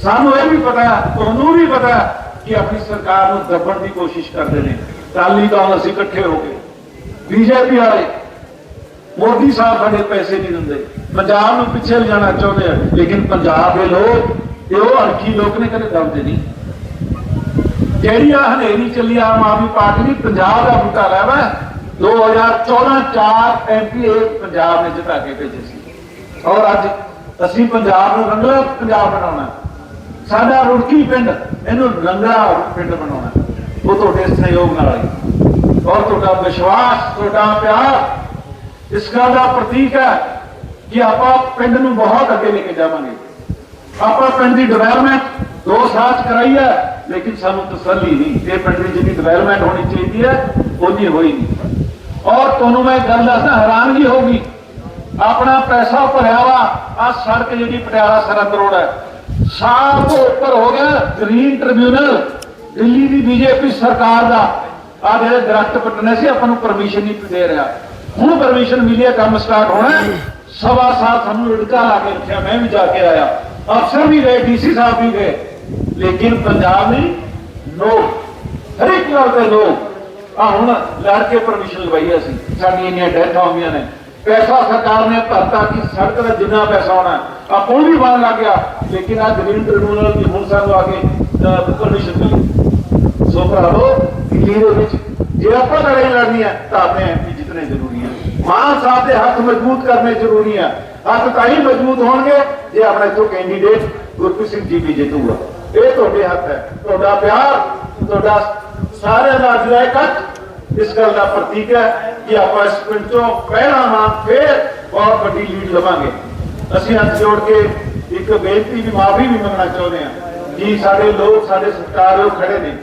ਸਾਨੂੰ ਇਹ ਵੀ ਪਤਾ ਤੁਹਾਨੂੰ ਵੀ ਪਤਾ ਕਿ ਆਪਣੀ ਸਰਕਾਰ ਨੂੰ ਦੱਬਣ ਦੀ ਕੋਸ਼ਿਸ਼ ਕਰਦੇ ਨੇ। ਕਾਲੀ ਕਾਂਗਰਸ ਇਕੱਠੇ ਹੋ ਗਏ। ਬੀਜੇਪੀ ਵਾਲੇ, ਮੋਦੀ ਸਾਹਿਬ ਸਾਡੇ ਪੈਸੇ ਨਹੀਂ ਦਿੰਦੇ। ਪੰਜਾਬ ਨੂੰ ਪਿੱਛੇ ਲਿਜਾਣਾ ਚਾਹੁੰਦੇ ਆ, ਲੇਕਿਨ ਪੰਜਾਬ ਦੇ ਲੋਕ, ਇਹ ਉਹ ਅਣਖੀ ਲੋਕ ਨੇ ਕਦੇ ਦਬਦੇ ਨਹੀਂ। ਜਿਹੜੀ ਆ ਹਨੇਰੀ ਚੱਲੀ ਆਮ ਆਦਮੀ ਪਾਰਟੀ ਦੀ ਪੰਜਾਬ ਦਾ ਬੂਟਾ ਲੈਵਾ 2014 ਚਾਰ ਐਮਪੀ ਪੰਜਾਬ ਨੇ ਜਿਤਾ ਕੇ ਭੇਜੇ ਸੀ। ਔਰ ਅੱਜ ਅਸੀਂ ਪੰਜਾਬ ਨੂੰ ਰੰਗਲਾ ਪੰਜਾਬ ਬਣਾਉਣਾ। ਸਾਡਾ ਰੁੜਕੀ ਪਿੰਡ, ਇਹਨੂੰ ਰੰਗਲਾ ਪਿੰਡ ਬਣਾਉਣਾ। ਉਹ ਤੁਹਾਡੇ ਸਹਿਯੋਗ ਨਾਲ ਹੈ ਔਰ ਤੁਹਾਡਾ ਵਿਸ਼ਵਾਸ, ਤੁਹਾਡਾ ਪਿਆਰ, ਇਸ ਗੱਲ ਦਾ ਪ੍ਰਤੀਕ ਹੈ ਕਿ ਆਪਾਂ ਪਿੰਡ ਨੂੰ ਬਹੁਤ ਅੱਗੇ ਲੈ ਕੇ ਜਾਵਾਂਗੇ। ਆਪਾਂ ਪਿੰਡ ਦੀ ਡਿਵੈਲਪਮੈਂਟ ਦੋ ਸਾਲ ਕਰਾਈ ਹੈ, ਲੇਕਿਨ ਸਾਨੂੰ ਤਸੱਲੀ ਨਹੀਂ। ਇਹ ਪਿੰਡ ਦੀ ਜਿੰਨੀ ਡਿਵੈਲਪਮੈਂਟ ਹੋਣੀ ਚਾਹੀਦੀ ਹੈ ਉਨੀ ਹੋਈ ਨਹੀਂ। ਔਰ ਤੁਹਾਨੂੰ ਮੈਂ ਗੱਲ ਦੱਸਦਾ, ਹੈਰਾਨਗੀ ਹੋਗੀ ਆਪਣਾ ਪੈਸਾ ਭਰਿਆ ਵਾ ਆ ਸੜਕ ਜਿਹੜੀ ਪਟਿਆਲਾ ਸਰਹੰਦ ਰੋਡ ਹੈ। ਸਾਫ਼ ਤੋਂ ਉੱਪਰ ਹੋ ਗਿਆ ਗ੍ਰੀਨ ਟ੍ਰਿਬਿਊਨਲ, ਦਿੱਲੀ ਦੀ ਬੀਜੇਪੀ ਸਰਕਾਰ ਦਾ। ਆ ਜਿਹੜੇ ਦਰਖਤ ਪੱਟਣੇ ਸੀ, ਆਪਾਂ ਨੂੰ ਪਰਮਿਸ਼ਨ ਨਹੀਂ ਦੇ ਰਿਹਾ। ਹੁਣ ਪਰਮਿਸ਼ਨ ਮਿਲੀ ਹੈ ਕੰਮ ਸਟਾਰਟ ਹੋਣਾ ਸਵਾ ਸਾਲ ਸਾਨੂੰ ਲੜਕਾ ਲਾ ਕੇ ਰੱਖਿਆ, ਮੈਂ ਵੀ ਜਾ ਕੇ ਆਇਆ। ਅਫਸਰ ਵੀ ਗਏ, ਡੀਸੀ ਸਾਹਿਬ ਵੀ ਗਏ। ਲੇਕਿਨ ਪੰਜਾਬ ਨਹੀਂ ਨੋ ਹਰ ਇੱਕ ਗੱਲ ਤੇ ਨੋ ਆ ਹੁਣ ਲੜ ਕੇ ਪਰਮਿਸ਼ਨ ਲਵਾਈ ਅਸੀਂ। ਸਾਡੀਆਂ ਇੰਨੀਆਂ ਡੈਥਾਂ ਹੋਈਆਂ ਨੇ। ਪੈਸਾ ਸਰਕਾਰ ਨੇ ਭਰਤਾ ਕਿ ਸੜਕ ਦਾ ਜਿੰਨਾ ਪੈਸਾ ਹੋਣਾ ਆ ਪੁਲ ਵੀ ਬਣ ਲੱਗ ਗਿਆ ਲੇਕਿਨ ਆ ਗ੍ਰੀਨ ਟ੍ਰਿਬਿਊਨਲ ਦੀ ਹੁਣ ਸਾਨੂੰ ਆ ਕੇ ਪਰਮਿਸ਼ਨ ਮਿਲੀ। ਸੋ ਭਰਾਵੋ ਦਿੱਲੀ ਦੇ ਵਿੱਚ। ਜੇ ਆਪਾਂ ਲੜਾਈ ਲੜਨੀ ਹੈ ਤਾਂ ਆਪਣੇ ਐਮਪੀ ਜਿੱਤਨੇ ਜ਼ਰੂਰੀ ਹੈ ਮਾਨ ਸਾਹਿਬ ਦੇ ਹੱਥ ਮਜ਼ਬੂਤ ਕਰਨੇ ਜ਼ਰੂਰੀ ਹੈ ਹੱਥ ਤਾਂ ਹੀ ਮਜ਼ਬੂਤ ਹੋਣਗੇ ਜੇ ਆਪਣਾ ਜੋ ਕੈਂਡੀਡੇਟ ਗੁਰਪ੍ਰੀਤ ਸਿੰਘ ਜੀ ਵੀ ਜਿੱਤੂਗਾ। ਇਹ ਤੁਹਾਡੇ ਹੱਥ ਹੈ। ਤੁਹਾਡਾ ਪਿਆਰ, ਤੁਹਾਡਾ ਸਾਰਿਆਂ ਦਾ ਅਜਿਹਾ ਇਕੱਠ ਇਸ ਗੱਲ ਦਾ ਪ੍ਰਤੀਕ ਹੈ ਕਿ ਆਪਾਂ ਇਸ ਪਿੰਡ ਤੋਂ ਪਹਿਲਾਂ ਵਾਂ ਫੇਰ ਬਹੁਤ ਵੱਡੀ ਲੀਡ ਲਵਾਂਗੇ। ਅਸੀਂ ਹੱਥ ਜੋੜ ਕੇ ਇੱਕ ਬੇਨਤੀ ਵੀ, ਮਾਫੀ ਵੀ ਮੰਗਣਾ ਚਾਹੁੰਦੇ ਹਾਂ ਕਿ ਸਾਡੇ ਲੋਕ, ਸਾਡੇ ਸਤਿਕਾਰਯੋਗ ਖੜੇ ਨੇ।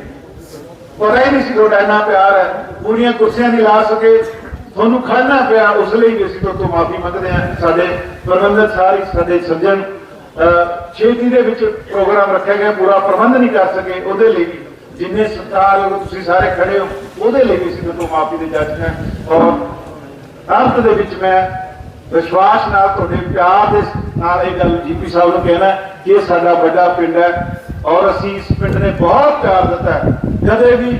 ਪਤਾ ਹੀ ਨਹੀਂ ਸੀ ਤੁਹਾਡਾ ਇੰਨਾ ਪਿਆਰ। ਹੈ ਪੂਰੀਆਂ ਕੁਰਸੀਆਂ ਨਹੀਂ ਲਾ ਸਕੇ। ਤੁਹਾਨੂੰ ਖੜਨਾ ਪਿਆ, ਉਸ ਲਈ ਵੀ ਅਸੀਂ ਤੁਹਾਡੇ ਤੋਂ ਮਾਫੀ ਮੰਗਦੇ ਹਾਂ। ਸਾਡੇ ਪ੍ਰਬੰਧਕ ਸਾਰੀ ਸਾਡੇ ਸੱਜਣ ਛੇਤੀ ਦੇ ਵਿੱਚ ਪ੍ਰੋਗਰਾਮ ਰੱਖਿਆ ਗਿਆ, ਪੂਰਾ ਪ੍ਰਬੰਧ ਨਹੀਂ ਕਰ ਸਕੇ। ਉਹਦੇ ਲਈ ਵੀ ਜਿੰਨੇ ਸਤਿਕਾਰਯੋਗ ਤੁਸੀਂ ਸਾਰੇ ਖੜੇ ਹੋ, ਉਹਦੇ ਲਈ ਵੀ ਅਸੀਂ ਤੁਹਾਡੇ ਤੋਂ ਮਾਫੀ ਦੇ ਜੱਜ ਹਾਂ। ਔਰ ਅੰਤ ਦੇ ਵਿੱਚ ਮੈਂ ਵਿਸ਼ਵਾਸ ਨਾਲ ਤੁਹਾਡੇ ਪਿਆਰ ਦੇ ਨਾਲ ਇਹ ਗੱਲ ਜੀਪੀ ਸਾਹਿਬ ਨੂੰ ਕਹਿਣਾ ਕਿ ਇਹ ਸਾਡਾ ਵੱਡਾ ਪਿੰਡ ਹੈ ਔਰ ਅਸੀਂ ਇਸ ਪਿੰਡ ਨੇ ਬਹੁਤ ਪਿਆਰ ਦਿੱਤਾ ਕਦੇ ਵੀ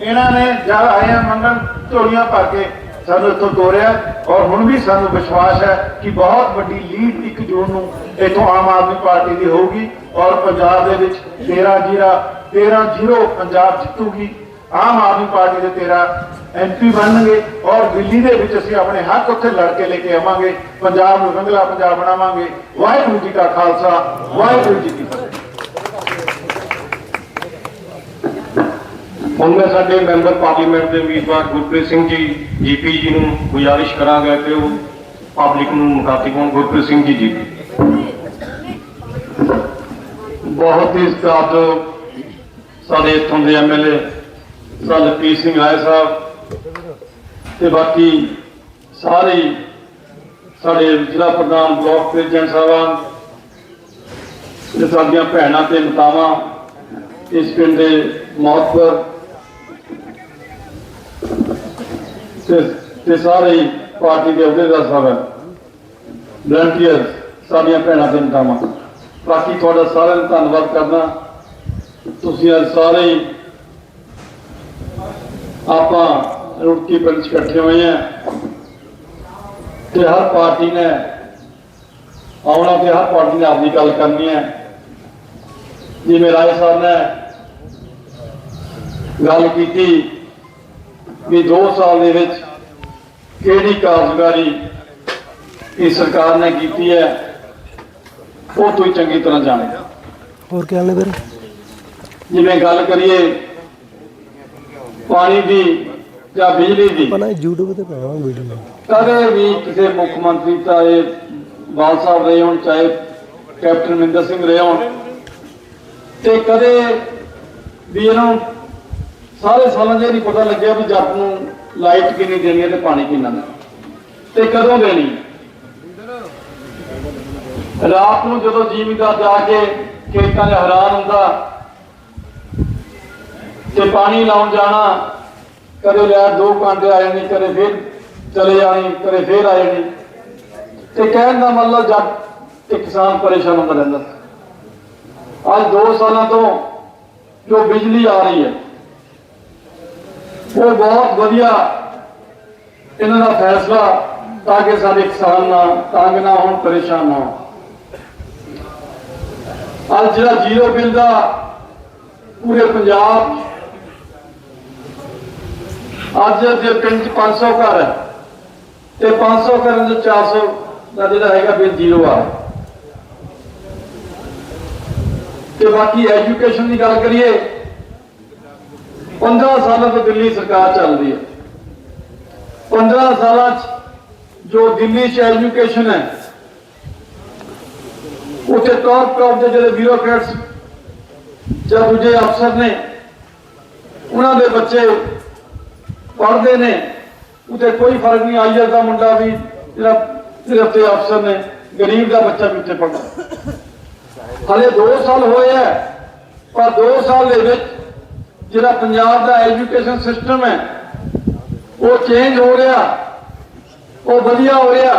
ਇਹਨਾਂ ਨੇ ਜਦ ਆਏ ਮੰਗਣ, ਝੋਲੀਆਂ ਭਰ ਕੇ ਸਾਨੂੰ ਇੱਥੋਂ ਤੋਰਿਆ ਔਰ ਹੁਣ ਵੀ ਸਾਨੂੰ ਵਿਸ਼ਵਾਸ ਹੈ ਕਿ ਬਹੁਤ ਵੱਡੀ ਲੀਡ 1 ਜੂਨ ਨੂੰ ਇੱਥੋਂ ਆਮ ਆਦਮੀ ਪਾਰਟੀ ਦੀ ਹੋਊਗੀ ਔਰ ਪੰਜਾਬ ਦੇ ਵਿੱਚ 13 ਜੀਰਾ 13 ਜ਼ੀਰੋ ਪੰਜਾਬ ਜਿੱਤੂਗੀ। ਆਮ ਆਦਮੀ ਪਾਰਟੀ ਦੇ 13 ਐਮਪੀ ਬਣਨਗੇ ਔਰ ਦਿੱਲੀ ਦੇ ਵਿੱਚ ਅਸੀਂ ਆਪਣੇ ਹੱਕ ਉੱਥੇ ਲੜ ਕੇ ਲੈ ਕੇ ਆਵਾਂਗੇ, ਪੰਜਾਬ ਨੂੰ ਰੰਗਲਾ ਪੰਜਾਬ ਬਣਾਵਾਂਗੇ। ਵਾਹਿਗੁਰੂ ਜੀ ਕਾ ਖਾਲਸਾ, ਵਾਹਿਗੁਰੂ ਜੀ ਕੀ ਫਤਿਹ। ਹੁਣ ਮੈਂ ਸਾਡੇ ਮੈਂਬਰ ਪਾਰਲੀਮੈਂਟ ਦੇ ਉਮੀਦਵਾਰ ਗੁਰਪ੍ਰੀਤ ਸਿੰਘ ਜੀ, ਜੀਪੀ ਜੀ ਨੂੰ ਗੁਜ਼ਾਰਿਸ਼ ਕਰਾਂਗਾ ਕਿ ਉਹ ਪਬਲਿਕ ਨੂੰ ਮੁਖਾਤਿਬ ਹੋਣ। ਗੁਰਪ੍ਰੀਤ ਸਿੰਘ ਜੀ ਜੀ। ਬਹੁਤ ਹੀ ਸਤਿਕਾਰਯੋਗ ਸਾਡੇ ਇੱਥੋਂ ਦੇ ਐਮਐਲਏ ਸਾਡੇ ਪੀ ਸਿੰਘ ਆਏ ਸਾਹਿਬ ਤੇ ਬਾਕੀ ਸਾਰੇ ਸਾਡੇ ਜ਼ਿਲ੍ਹਾ ਪ੍ਰਧਾਨ ਬਲਾਕ ਪ੍ਰੈਜ਼ੀਡੈਂਟ ਸਾਹਿਬਾਨ, ਤੇ ਸਾਡੀਆਂ ਭੈਣਾਂ ਤੇ ਮਾਤਾਵਾਂ, ਇਸ ਪਿੰਡ ਦੇ ਮੌਤਬਰ ਤੇ ਤੇ ਸਾਰੇ ਪਾਰਟੀ ਦੇ ਅਹੁਦੇਦਾਰ ਸਾਹਿਬ ਵਲੰਟੀਅਰ ਸਾਡੀਆਂ ਭੈਣਾਂ ਤੇ ਮਾਤਾਵਾਂ। ਬਾਕੀ ਤੁਹਾਡਾ ਸਾਰਿਆਂ ਦਾ ਧੰਨਵਾਦ ਕਰਦਾ। ਤੁਸੀਂ ਅੱਜ ਸਾਰੇ ਆਪਾਂ ਰੁੜਕੀ ਪਿੰਡ ਇਕੱਠੇ ਹੋਏ ਆ ਤੇ ਹਰ ਪਾਰਟੀ ਨੇ ਆਉਣਾ ਤੇ ਹਰ ਪਾਰਟੀ ਨੇ ਆਪਣੀ ਗੱਲ ਕਰਨੀ ਹੈ। ਜਿਵੇਂ ਰਾਏ ਸਾਹਿਬ ਨੇ ਗੱਲ ਕੀਤੀ ਵੀ 2 ਸਾਲ ਦੇ ਵਿੱਚ ਕਿਹੜੀ ਕਾਰਜਕਾਰੀ ਇਹ ਸਰਕਾਰ ਨੇ ਕੀਤੀ ਹੈ ਉਹ ਤੁਸੀਂ ਚੰਗੀ ਤਰ੍ਹਾਂ ਜਾਣਦੇ ਹੋਰ ਕੀ ਹਾਲ ਨੇ ਵੀਰ? ਜਿਵੇਂ ਗੱਲ ਕਰੀਏ ਪਾਣੀ ਦੀ ਜਾਂ ਬਿਜਲੀ ਦੀ? ਪਨਾ YouTube ਤੇ ਪਾਵਾਂ ਵੀਡੀਓ ਕਦੇ ਵੀ ਕਿਸੇ ਮੁੱਖ ਮੰਤਰੀ ਚਾਹੇ ਬਾਲ ਸਾਹਿਬ ਰਹੇ ਹੋਣ ਚਾਹੇ ਕੈਪਟਨ ਮਹਿੰਦਰ ਸਿੰਘ ਰਹੇ ਹੋਣ ਤੇ ਕਦੇ ਵੀ ਇਹਨਾਂ ਨੂੰ ਸਾਰੇ ਸਾਲਾਂ ਇਹ ਨਹੀਂ ਪਤਾ ਲੱਗਿਆ ਵੀ ਜੱਟ ਨੂੰ ਲਾਈਟ ਕਿੰਨੀ ਦੇਣੀ ਹੈ ਤੇ ਪਾਣੀ ਕਿੰਨਾ ਦੇਣਾ। ਤੇ ਕਦੋਂ ਦੇਣੀ। ਰਾਤ ਨੂੰ ਜਦੋਂ ਜ਼ਿਮੀਂਦਾਰ ਜਾ ਕੇ ਖੇਤਾਂ 'ਚ ਹੈਰਾਨ ਹੁੰਦਾ ਤੇ ਪਾਣੀ ਲਾਉਣ ਜਾਣਾ ਕਦੇ ਲੈ ਦੋ ਘੰਟੇ ਆ ਜਾਣੀ ਕਦੇ ਫਿਰ ਚਲੇ ਜਾਣੀ, ਕਦੇ ਫਿਰ ਆ ਜਾਣੀ ਤੇ ਕਹਿਣ ਦਾ ਮਤਲਬ ਜਦ ਤੇ ਕਿਸਾਨ ਪਰੇਸ਼ਾਨ ਹੁੰਦਾ ਰਹਿੰਦਾ। ਅੱਜ 2 ਸਾਲਾਂ ਤੋਂ ਜੋ ਬਿਜਲੀ ਆ ਰਹੀ ਹੈ, ਉਹ ਬਹੁਤ ਵਧੀਆ ਇਹਨਾਂ ਦਾ ਫੈਸਲਾ ਤਾਂ ਕਿ ਸਾਡੇ ਕਿਸਾਨ ਨਾ ਤੰਗ ਨਾ ਹੋਣ ਪਰੇਸ਼ਾਨ ਨਾ ਹੋਣ। ਅੱਜ ਜਿਹੜਾ ਜ਼ੀਰੋ ਬਿੱਲ ਦਾ ਪੂਰੇ ਪੰਜਾਬ ਅੱਜ ਜੇ ਪਿੰਡ 'ਚ 500 ਘਰ ਹੈ ਤੇ 500 ਘਰਾਂ ਦੇ 400 ਦਾ ਜਿਹੜਾ ਹੈਗਾ ਬਿੱਲ ਜ਼ੀਰੋ ਆ। ਤੇ ਬਾਕੀ ਐਜੂਕੇਸ਼ਨ ਦੀ ਗੱਲ ਕਰੀਏ 15 ਸਾਲਾਂ ਤੋਂ ਦਿੱਲੀ ਸਰਕਾਰ ਚੱਲਦੀ ਹੈ 15 ਸਾਲਾਂ 'ਚ ਜੋ ਦਿੱਲੀ 'ਚ ਐਜੂਕੇਸ਼ਨ ਹੈ, ਉੱਥੇ ਟੌਪ ਟੌਪ ਦੇ ਜਿਹੜੇ ਬਿਊਰੋਕਰੇਟਸ ਜਾਂ ਦੂਜੇ ਅਫਸਰ ਨੇ, ਉਹਨਾਂ ਦੇ ਬੱਚੇ ਪੜਦੇ ਨੇ। ਉਤੇ ਕੋਈ ਫ਼ਰਕ ਨਹੀਂ। ਆਈਐਸ ਦਾ ਮੁੰਡਾ ਵੀ ਜਿਹੜਾ ਸਿਰਫ ਤੇ ਅਫਸਰ ਨੇ, ਗਰੀਬ ਦਾ ਬੱਚਾ ਵੀ ਉੱਥੇ ਪੜ੍ਹਦਾ। ਹਲੇ 2 ਸਾਲ ਹੋਏ ਆ, ਪਰ 2 ਸਾਲ ਦੇ ਵਿੱਚ ਜਿਹੜਾ ਪੰਜਾਬ ਦਾ ਐਜੂਕੇਸ਼ਨ ਸਿਸਟਮ ਹੈ, ਉਹ ਚੇਂਜ ਹੋ ਰਿਹਾ, ਉਹ ਵਧੀਆ ਹੋ ਰਿਹਾ।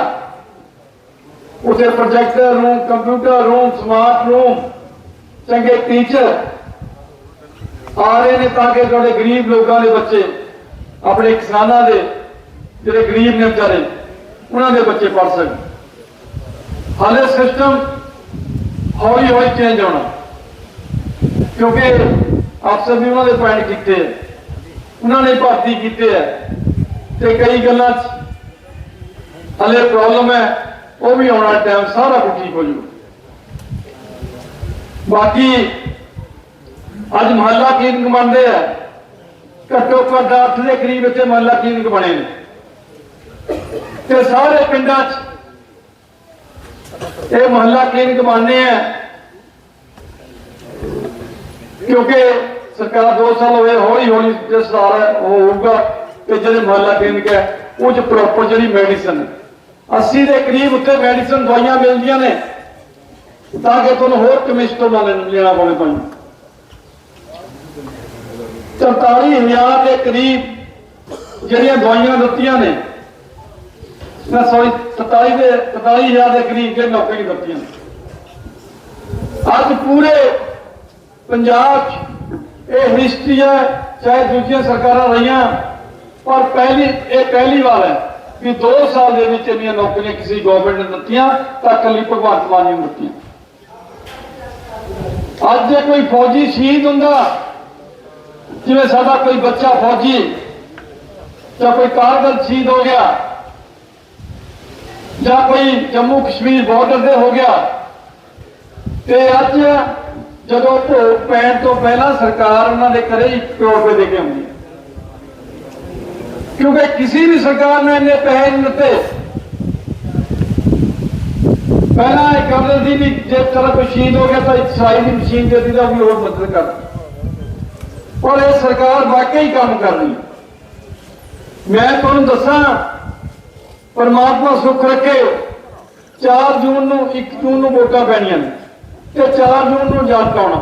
ਉਥੇ projector room computer room smart room ਚੰਗੇ ਟੀਚਰ ਆ ਰਹੇ ਨੇ ਤਾਂ ਕਿ ਤੁਹਾਡੇ ਗਰੀਬ ਲੋਕਾਂ ਦੇ ਬੱਚੇ ਆਪਣੇ ਕਿਸਾਨਾਂ ਦੇ, ਜਿਹੜੇ ਗਰੀਬ ਨੇ ਵਿਚਾਰੇ, ਉਹਨਾਂ ਦੇ ਬੱਚੇ ਪੜ ਸਕਣ। ਹਾਲੇ ਸਿਸਟਮ ਹੌਲੀ ਹੌਲੀ ਚੇਂਜ ਹੋਣਾ। ਕਿਉਂਕਿ ਅਫਸਰ ਵੀ ਉਹਨਾਂ ਦੇ ਪੁਆਇੰਟ ਕੀਤੇ ਆ। ਉਹਨਾਂ ਨੇ ਭਰਤੀ ਕੀਤੇ ਆ। ਤੇ ਕਈ ਗੱਲਾਂ 'ਚ ਹਲੇ ਪ੍ਰੋਬਲਮ ਹੈ, ਉਹ ਵੀ ਆਉਣਾ ਟਾਈਮ ਸਾਰਾ ਕੁਝ ਠੀਕ ਹੋ ਜਾਊਗਾ। ਬਾਕੀ ਅੱਜ ਮਹੱਲਾ ਕੀਰਤਨ ਮੰਨਦੇ ਆ। ਘੱਟੋ ਘੱਟ 8 ਦੇ ਕਰੀਬ ਇੱਥੇ ਮਹੱਲਾ ਕਲੀਨਿਕ ਬਣੇ ਨੇ। ਤੇ ਸਾਰੇ ਪਿੰਡਾਂ 'ਚ ਇਹ ਮਹੱਲਾ ਕਲੀਨਿਕ ਬਣਨੇ ਆ। ਕਿਉਂਕਿ ਸਰਕਾਰ 2 ਸਾਲ ਹੋਏ ਹੌਲੀ ਹੌਲੀ ਜਿਸ ਸਾਲ ਹੋਊਗਾ। ਕਿ ਜਿਹੜੇ ਮਹੱਲਾ ਕਲੀਨਿਕ ਹੈ, ਉਹ 'ਚ ਪ੍ਰੋਪਰ ਜਿਹੜੀ ਮੈਡੀਸਨ 80 ਦੇ ਕਰੀਬ ਉੱਤੇ ਮੈਡੀਸਨ ਦਵਾਈਆਂ ਮਿਲਦੀਆਂ ਨੇ, ਤਾਂ ਕਿ ਤੁਹਾਨੂੰ ਹੋਰ ਕਮਿਸ਼ਨ ਤੋਂ ਨਾ ਲੈਣਾ ਪਵੇ ਤੁਹਾਨੂੰ 44000 ਦੇ ਕਰੀਬ ਜਿਹੜੀਆਂ ਦਵਾਈਆਂ ਦਿੱਤੀਆਂ ਨੇ, ਮੈਂ ਸੌਰੀ 47 ਦੇ 47000 ਦੇ ਕਰੀਬ ਜਿਹੜੇ ਨੌਕਰੀ ਦਿੱਤੀਆਂ ਅੱਜ ਪੂਰੇ ਪੰਜਾਬ 'ਚ ਇਹ ਹਿਸਟਰੀ ਹੈ, ਚਾਹੇ ਦੂਜੀਆਂ ਸਰਕਾਰਾਂ ਰਹੀਆਂ, ਪਰ ਪਹਿਲੀ, ਇਹ ਪਹਿਲੀ ਵਾਰ ਹੈ ਕਿ 2 ਸਾਲ ਦੇ ਵਿੱਚ ਇੰਨੀਆਂ ਨੌਕਰੀਆਂ ਕਿਸੇ ਗਵਰਨਮੈਂਟ ਨੇ ਦਿੱਤੀਆਂ, ਤਾਂ ਕੱਲੀ ਭਗਵੰਤ ਮਾਨ ਨੇ ਦਿੱਤੀਆਂ। ਅੱਜ ਜੇ ਕੋਈ ਫੌਜੀ ਸ਼ਹੀਦ ਹੁੰਦਾ ਜਿਵੇਂ ਸਾਡਾ ਕੋਈ ਬੱਚਾ ਫੌਜੀ ਜਾਂ ਕੋਈ ਕਾਰਗਲ ਸ਼ਹੀਦ ਹੋ ਗਿਆ ਜਾਂ ਕੋਈ ਜੰਮੂ ਕਸ਼ਮੀਰ ਬਾਰਡਰ ਦੇ ਹੋ ਗਿਆ, ਤੇ ਅੱਜ ਜਦੋਂ ਭੋਗ ਪੈਣ ਤੋਂ ਪਹਿਲਾਂ ਸਰਕਾਰ ਉਹਨਾਂ ਦੇ ਘਰੇ ਹੀ ਕਰੋੜ ਰੁਪਏ ਦੇ ਕੇ ਆਉਂਦੀ ਹੈ। ਕਿਉਂਕਿ ਕਿਸੇ ਵੀ ਸਰਕਾਰ ਨੇ ਇੰਨੇ ਪੈਸੇ ਨਹੀਂ ਦਿੱਤੇ। ਪਹਿਲਾਂ ਇਹ ਕਰਦੇ ਸੀ ਵੀ ਜੇ ਚਲੋ ਕੋਈ ਸ਼ਹੀਦ ਹੋ ਗਿਆ ਤਾਂ ਇੱਕ ਸਾਈ ਦੀ ਮਸ਼ੀਨ ਦੇ ਦਿੱਤੀ ਤਾਂ ਵੀ ਹੋਰ ਮਦਦ ਕਰਦੀ। ਪਰ ਇਹ ਸਰਕਾਰ ਵਾਕਈ ਕੰਮ ਕਰ ਰਹੀ ਹੈ। ਮੈਂ ਤੁਹਾਨੂੰ ਦੱਸਾਂ, ਪਰਮਾਤਮਾ ਸੁੱਖ ਰੱਖੇ 4 ਜੂਨ ਨੂੰ 1 ਜੂਨ ਨੂੰ ਵੋਟਾਂ ਪੈਣੀਆਂ ਨੇ ਤੇ 4 ਜੂਨ ਨੂੰ ਜੱਟ ਆਉਣਾ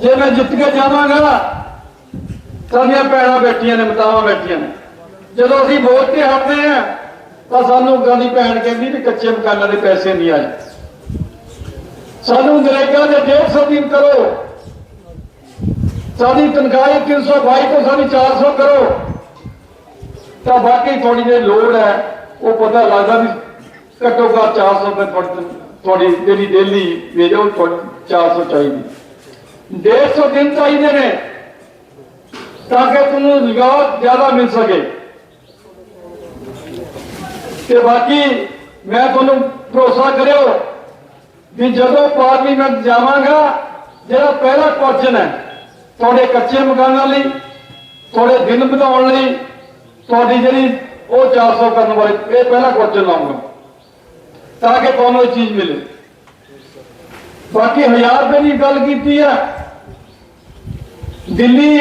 ਜੇ ਮੈਂ ਜਿੱਤ ਕੇ ਜਾਵਾਂਗਾ ਸਾਡੀਆਂ ਭੈਣਾਂ ਬੈਠੀਆਂ ਨੇ, ਮਾਤਾਵਾਂ ਬੈਠੀਆਂ ਨੇ। ਜਦੋਂ ਅਸੀਂ ਵੋਟ ਤੇ ਹਟਦੇ ਆ ਤਾਂ ਸਾਨੂੰ ਗਾਂਧੀ ਭੈਣ ਕਹਿੰਦੀ ਵੀ ਕੱਚੇ ਮਕਾਨਾਂ ਦੇ ਪੈਸੇ ਨਹੀਂ ਆਏ। ਸਾਨੂੰ ਨਰੇਗਾ ਦੇ 150 ਦਿਨ ਕਰੋ। ਸਾਡੀ ਤਨਖਾਹ 322 ਤੋਂ ਸਾਡੀ 400 ਕਰੋ। ਤਾਂ ਬਾਕੀ ਥੋੜੀ ਜਿਹੀ ਲੋੜ ਹੈ, ਉਹ ਪਤਾ ਲੱਗਦਾ ਵੀ ਘੱਟੋ ਘੱਟ 400 ਰੁਪਏ ਤੁਹਾਡੀ ਤੁਹਾਡੀ ਜਿਹੜੀ ਡੇਲੀ ਵੇਜ ਉਹ ਤੁਹਾਡੀ 400 ਚਾਹੀਦੀ। 150 ਦਿਨ ਚਾਹੀਦੇ ਨੇ, ਤਾਂ ਕਿ ਤੁਹਾਨੂੰ ਰੁਜ਼ਗਾਰ ਜ਼ਿਆਦਾ ਮਿਲ ਸਕੇ। ਤੇ ਬਾਕੀ ਮੈਂ ਤੁਹਾਨੂੰ ਭਰੋਸਾ ਕਰਿਓ ਵੀ ਜਦੋਂ ਪਾਰਲੀਮੈਂਟ ਜਾਵਾਂਗਾ, ਜਿਹੜਾ ਪਹਿਲਾ ਕੁਐਸਚਨ ਹੈ ਤੁਹਾਡੇ ਕੱਚੇ ਮਕਾਨਾਂ ਲਈ, ਤੁਹਾਡੇ ਦਿਨ ਵਧਾਉਣ ਲਈ, ਤੁਹਾਡੀ ਜਿਹੜੀ ਉਹ 400 ਕਰਨ ਵਾਲੇ, ਇਹ ਪਹਿਲਾ ਕੁਐਸਚਨ ਲਾਉਂਗਾ, ਤਾਂ ਕਿ ਤੁਹਾਨੂੰ ਇਹ ਚੀਜ਼ ਮਿਲੇ। ਬਾਕੀ 1000 ਰੁਪਏ ਦੀ ਗੱਲ ਕੀਤੀ ਹੈ। ਦਿੱਲੀ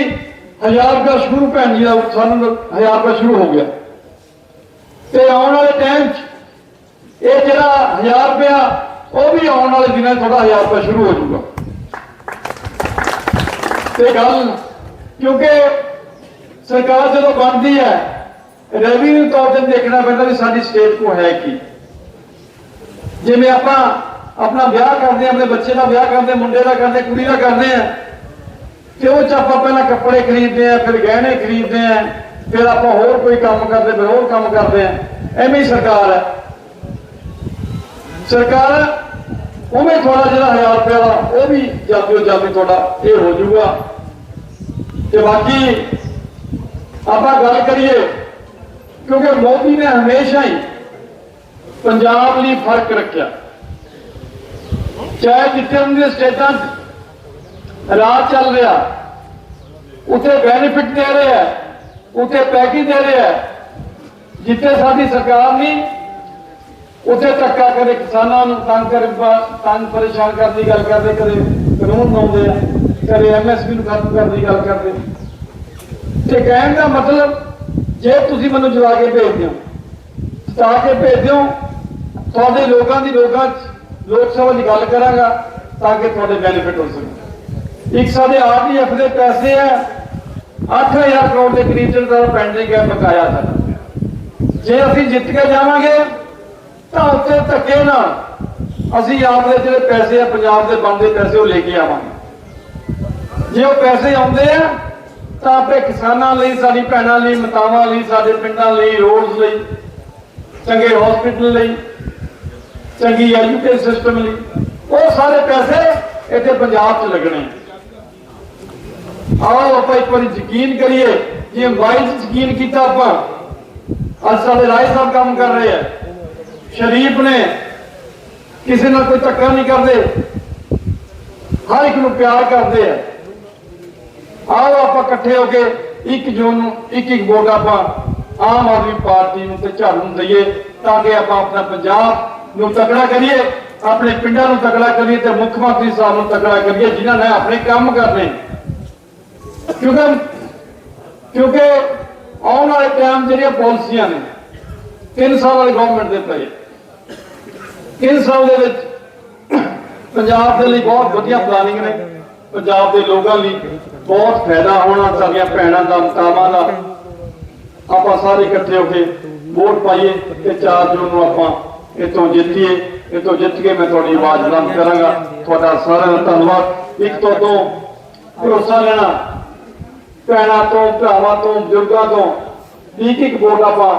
1000 ਰੁਪਏ ਸ਼ੁਰੂ, ਭੈਣ ਜੀ, ਦਾ ਸਾਨੂੰ 1000 ਰੁਪਏ ਸ਼ੁਰੂ ਹੋ ਗਿਆ। ਤੇ ਆਉਣ ਵਾਲੇ ਟਾਈਮ 'ਚ ਇਹ ਜਿਹੜਾ 1000 ਰੁਪਇਆ, ਉਹ ਵੀ ਆਉਣ ਵਾਲੇ ਦਿਨਾਂ 'ਚ ਤੁਹਾਡਾ 1000 ਰੁਪਇਆ ਸ਼ੁਰੂ ਹੋ ਜਾਊਗਾ। ਤੇ ਗੱਲ ਕਿਉਂਕਿ ਸਰਕਾਰ ਜਦੋਂ ਬਣਦੀ ਹੈ ਰੈਵਨਿਊ ਤੌਰ ਤੇ ਦੇਖਣਾ ਪੈਂਦਾ ਵੀ ਸਾਡੀ ਸਟੇਟ ਕੋ ਹੈ ਕੀ। ਜਿਵੇਂ ਆਪਾਂ ਆਪਣਾ ਵਿਆਹ ਕਰਦੇ ਹਾਂ, ਆਪਣੇ ਬੱਚੇ ਦਾ ਵਿਆਹ ਕਰਦੇ ਮੁੰਡੇ ਦਾ ਕਰਦੇ ਕੁੜੀ ਦਾ ਕਰਦੇ ਆ ਤੇ ਉਹ ਚ ਆਪਾਂ ਪਹਿਲਾਂ ਕੱਪੜੇ ਖਰੀਦਦੇ ਆ ਫਿਰ ਗਹਿਣੇ ਖਰੀਦਦੇ ਆ ਫਿਰ ਆਪਾਂ ਹੋਰ ਕੋਈ ਕੰਮ ਕਰਦੇ, ਫਿਰ ਹੋਰ ਕੰਮ ਕਰਦੇ ਆ ਐਵੇਂ ਹੀ ਸਰਕਾਰ ਹੈ। ਸਰਕਾਰ ਉਹ ਵੀ ਤੁਹਾਡਾ ਜਿਹੜਾ 1000 ਰੁਪਏ ਦਾ ਉਹ ਵੀ ਜਾਬਿਓ ਜਾਬੀ ਤੁਹਾਡਾ ਇਹ ਹੋ ਜਾਊਗਾ। ਤੇ ਬਾਕੀ ਆਪਾਂ ਗੱਲ ਕਰੀਏ, ਕਿਉਂਕਿ ਮੋਦੀ ਨੇ ਹਮੇਸ਼ਾ ਹੀ ਪੰਜਾਬ ਲਈ ਫ਼ਰਕ ਰੱਖਿਆ। ਚਾਹੇ ਜਿੱਥੇ ਉਹਦੀਆਂ ਸਟੇਟਾਂ 'ਚ ਰਾਜ ਚੱਲ ਰਿਹਾ, ਉੱਥੇ ਬੈਨੀਫਿਟ ਦੇ ਰਿਹਾ, ਉੱਥੇ ਪੈਕੇਜ ਦੇ ਰਿਹਾ, ਜਿੱਥੇ ਸਾਡੀ ਸਰਕਾਰ ਨਹੀਂ ਉੱਥੇ ਧੱਕਾ ਕਦੇ ਕਿਸਾਨਾਂ ਨੂੰ ਤੰਗ ਕਰ ਤੰਗ ਪਰੇਸ਼ਾਨ ਕਰਨ ਦੀ ਗੱਲ ਕਰਦੇ, ਕਦੇ ਕਾਨੂੰਨ ਬਣਾਉਂਦੇ ਆ, ਕਦੇ ਐਮਐਸਪੀ ਨੂੰ ਖਤਮ ਕਰਨ ਦੀ ਗੱਲ ਕਰਦੇ ਤੇ ਕਹਿਣ ਦਾ ਮਤਲਬ, ਜੇ ਤੁਸੀਂ ਮੈਨੂੰ ਜਵਾ ਕੇ ਭੇਜ ਦਿਓ ਸਤਾ ਕੇ ਭੇਜ ਦਿਓ, ਤੁਹਾਡੇ ਲੋਕਾਂ ਦੀ ਲੋਕਾਂ 'ਚ ਲੋਕ ਸਭਾ ਦੀ ਗੱਲ ਕਰਾਂਗਾ, ਤਾਂ ਕਿ ਤੁਹਾਡੇ ਬੈਨੀਫਿਟ ਹੋ ਸਕੇ ਇੱਕ ਸਾਡੇ ਆਰਡੀਐਫ ਦੇ ਪੈਸੇ ਹੈ 8000 ਕਰੋੜ ਦੇ ਕਰੀਬ ਜਿਹੜਾ ਪੈਂਡਿੰਗ ਹੈ, ਬਕਾਇਆ ਸਾਡਾ। ਜੇ ਅਸੀਂ ਜਿੱਤ ਕੇ ਜਾਵਾਂਗੇ ਉੱਤੇ ਧੱਕੇ ਅਸੀਂ ਆਪ ਦੇ ਜਿਹੜੇ ਪੈਸੇ ਆ, ਪੰਜਾਬ ਦੇ ਬਣਦੇ ਪੈਸੇ ਉਹ ਲੈ ਕੇ ਆਵਾਂਗੇ। ਜੇ ਉਹ ਪੈਸੇ ਆਉਂਦੇ ਆ, ਤਾਂ ਆਪੇ ਕਿਸਾਨਾਂ ਲਈ, ਸਾਡੀ ਭੈਣਾਂ ਲਈ, ਮਾਤਾਵਾਂ ਲਈ, ਸਾਡੇ ਪਿੰਡਾਂ ਲਈ, ਰੋਡਸ ਲਈ, ਚੰਗੇ ਹਸਪੀਟਲ ਲਈ, ਚੰਗੀ ਐਜੂਕੇਸ਼ਨ ਸਿਸਟਮ ਲਈ, ਉਹ ਸਾਰੇ ਪੈਸੇ ਇੱਥੇ ਪੰਜਾਬ 'ਚ ਲੱਗਣੇ ਆਓ ਆਪਾਂ ਇੱਕ ਵਾਰੀ ਯਕੀਨ ਕਰੀਏ, ਜੇ ਮੋਬਾਈਲ ਯਕੀਨ ਕੀਤਾ ਆਪਾਂ, ਅੱਜ ਸਾਡੇ ਰਾਏ ਸਾਹਿਬ ਕੰਮ ਕਰ ਰਹੇ ਆ। ਸ਼ਰੀਫ ਨੇ। ਕਿਸੇ ਨਾਲ ਕੋਈ ਧੱਕਾ ਨਹੀਂ ਕਰਦੇ। ਹਰ ਇੱਕ ਨੂੰ ਪਿਆਰ ਕਰਦੇ ਆ। ਆਓ ਆਪਾਂ ਇਕੱਠੇ ਹੋ ਕੇ 1 ਜੂਨ ਨੂੰ ਇੱਕ ਇੱਕ ਵੋਟ ਆਪਾਂ ਆਮ ਆਦਮੀ ਪਾਰਟੀ ਨੂੰ ਤੇ ਝਾੜੂ ਨੂੰ ਦਈਏ ਤਾਂ ਕਿ ਆਪਾਂ ਆਪਣਾ ਪੰਜਾਬ ਨੂੰ ਤਕੜਾ ਕਰੀਏ, ਆਪਣੇ ਪਿੰਡਾਂ ਨੂੰ ਤਕੜਾ ਕਰੀਏ ਤੇ ਮੁੱਖ ਮੰਤਰੀ ਸਾਹਿਬ ਨੂੰ ਤਕੜਾ ਕਰੀਏ, ਜਿਨ੍ਹਾਂ ਨੇ ਆਪਣੇ ਕੰਮ ਕਰਨੇ। ਕਿਉਂਕਿ ਕਿਉਂਕਿ ਆਉਣ ਵਾਲੇ ਟਾਈਮ ਜਿਹੜੀਆਂ ਪਾਲਿਸੀਆਂ ਨੇ 3 ਸਾਲ ਵਾਲੀ ਗਵਰਨਮੈਂਟ ਦੇ ਪਏ। 3 ਸਾਲ ਦੇ ਵਿੱਚ ਪੰਜਾਬ ਦੇ ਲਈ ਬਹੁਤ ਵਧੀਆ ਪਲਾਨਿੰਗ ਨੇ। ਪੰਜਾਬ ਦੇ ਲੋਕਾਂ ਲਈ ਬਹੁਤ ਫਾਇਦਾ ਹੋਣਾ, ਸਾਡੀਆਂ ਭੈਣਾਂ ਦਾ, ਮਾਤਾਵਾਂ ਦਾ। ਆਪਾਂ ਸਾਰੇ ਇਕੱਠੇ ਹੋ ਕੇ ਵੋਟ ਪਾਈਏ ਤੇ 4 ਜੂਨ ਨੂੰ ਆਪਾਂ ਇਤੋਂ ਜਿੱਤੀਏ। ਇਤੋਂ ਜਿੱਤ ਕੇ ਮੈਂ ਤੁਹਾਡੀ ਆਵਾਜ਼ ਬੁਲੰਦ ਕਰਾਂਗਾ। ਤੁਹਾਡਾ ਸਾਰਿਆਂ ਦਾ ਧੰਨਵਾਦ। ਇੱਕ ਤੋਂ ਤੋਂ ਭਰੋਸਾ ਲੈਣਾ। ਭੈਣਾਂ ਤੋਂ, ਭਰਾਵਾਂ ਤੋਂ, ਬਜ਼ੁਰਗਾਂ ਤੋਂ। ਇੱਕ ਇੱਕ ਵੋਟ ਆਪਾਂ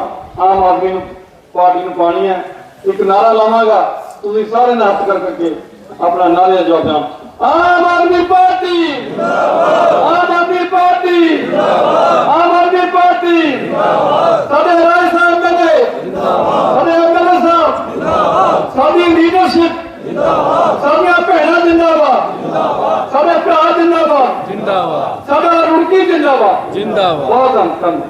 ਆਮ ਆਦਮੀ ਨੂੰ, ਪਾਰਟੀ ਨੂੰ ਪਾਣੀ ਹੈ। ਇੱਕ ਨਾਰਾ ਲਾਵਾਂਗਾ ਤੁਸੀਂ ਸਾਰੇ ਹੱਥ ਕਰ ਕਰਕੇ ਆਪਣਾ ਨਾਰੇ ਜਵਾਬ Aam Aadmi party! Aam Aadmi party! Aam Aadmi party! ਸਾਡੇ ਰਾਜ ਸਾਹਿਬ ਦੇ ਸਾਡੇ ਐਮਐਲਏ ਸਾਹਿਬ ਸਾਡੀ ਲੀਡਰਸ਼ਿਪ ਸਾਡੀਆਂ ਭੈਣਾਂ ਜਿੰਦਾਬਾਦ ਸਾਡੇ ਭਰਾ ਜਿੰਦਾਬਾਦ ਜਿੰਦਾਬਾਦ ਸਾਡਾ ਰੁੜਕੀ ਜਿੰਦਾਬਾਦ। ਜਿੰਦਾਬਾਦ। ਬਹੁਤ ਧੰਨ-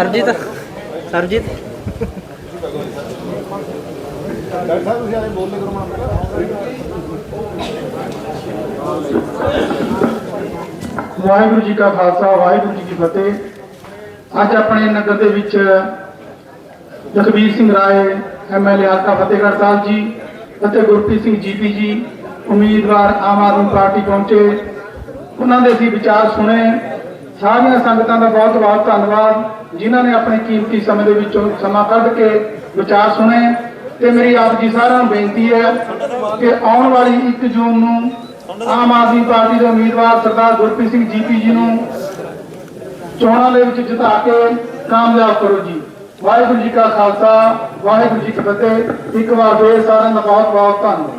ਧੰਨਵਾਦ ਸਰਜੀਤ ਸਰਜੀਤ ਵਾਹਿਗੁਰੂ ਜੀ ਕਾ ਖਾਲਸਾ, ਵਾਹਿਗੁਰੂ ਜੀ ਕੀ ਫਤਿਹ। ਅੱਜ ਆਪਣੇ ਨਗਰ ਦੇ ਵਿੱਚ ਜਗਬੀਰ ਸਿੰਘ ਰਾਏ ਐਮਐਲਏ ਹਲਕਾ ਫਤਿਹਗੜ੍ਹ ਸਾਹਿਬ ਜੀ ਅਤੇ ਗੁਰਪ੍ਰੀਤ ਸਿੰਘ ਜੀਪੀ ਜੀ ਉਮੀਦਵਾਰ ਆਮ ਆਦਮੀ ਪਾਰਟੀ ਪਹੁੰਚੇ। ਉਹਨਾਂ ਦੇ ਅਸੀਂ ਵਿਚਾਰ ਸੁਣੇ। ਸਾਰੀਆਂ ਸੰਗਤਾਂ ਦਾ ਬਹੁਤ ਬਹੁਤ ਧੰਨਵਾਦ, ਜਿਨ੍ਹਾਂ ਨੇ ਆਪਣੇ ਕੀਮਤੀ ਸਮੇਂ ਦੇ ਵਿੱਚੋਂ ਸਮਾਂ ਕੱਢ ਕੇ ਵਿਚਾਰ ਸੁਣੇ। ਤੇ ਮੇਰੀ ਆਪ ਜੀ ਸਾਰਿਆਂ ਨੂੰ ਬੇਨਤੀ ਹੈ ਕਿ ਆਉਣ ਵਾਲੀ 1 ਜੂਨ ਨੂੰ ਆਮ ਆਦਮੀ ਪਾਰਟੀ ਦੇ ਉਮੀਦਵਾਰ ਸਰਦਾਰ ਗੁਰਪ੍ਰੀਤ ਸਿੰਘ ਜੀਪੀ ਜੀ ਨੂੰ ਚੋਣਾਂ ਦੇ ਵਿੱਚ ਜਿਤਾ ਕੇ ਕਾਮਯਾਬ ਕਰੋ ਜੀ। ਵਾਹਿਗੁਰੂ ਜੀ ਕਾ ਖਾਲਸਾ, ਵਾਹਿਗੁਰੂ ਜੀ ਕੀ ਫਤਿਹ। ਇੱਕ ਵਾਰ ਫੇਰ ਸਾਰਿਆਂ ਦਾ ਬਹੁਤ ਬਹੁਤ ਧੰਨਵਾਦ।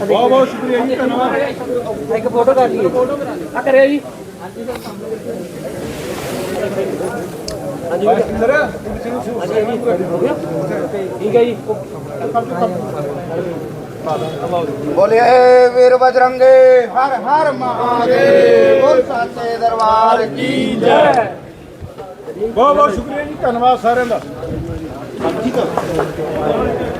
ਬਹੁਤ ਬਹੁਤ ਸ਼ੁਕਰੀਆ ਜੀ ਧੰਨਵਾਦ। ਇੱਕ ਫੋਟੋ ਕਰ ਲਈਏ। ਆ ਕਰਿਆ ਜੀ। ਹਾਂਜੀ ਸਰ। ਠੀਕ ਹੈ ਜੀ। ਬੋਲੇ ਵੀਰ ਬਜਰੰਗੇ ਹਰ ਹਰ ਮਹਾਦੇਵ ਬੋਲ ਸਾਚੇ ਦਰਬਾਰ ਕੀ ਜੈ। ਬਹੁਤ ਬਹੁਤ ਸ਼ੁਕਰੀਆ ਜੀ ਧੰਨਵਾਦ ਸਾਰਿਆਂ ਦਾ। 아, 감사합니다.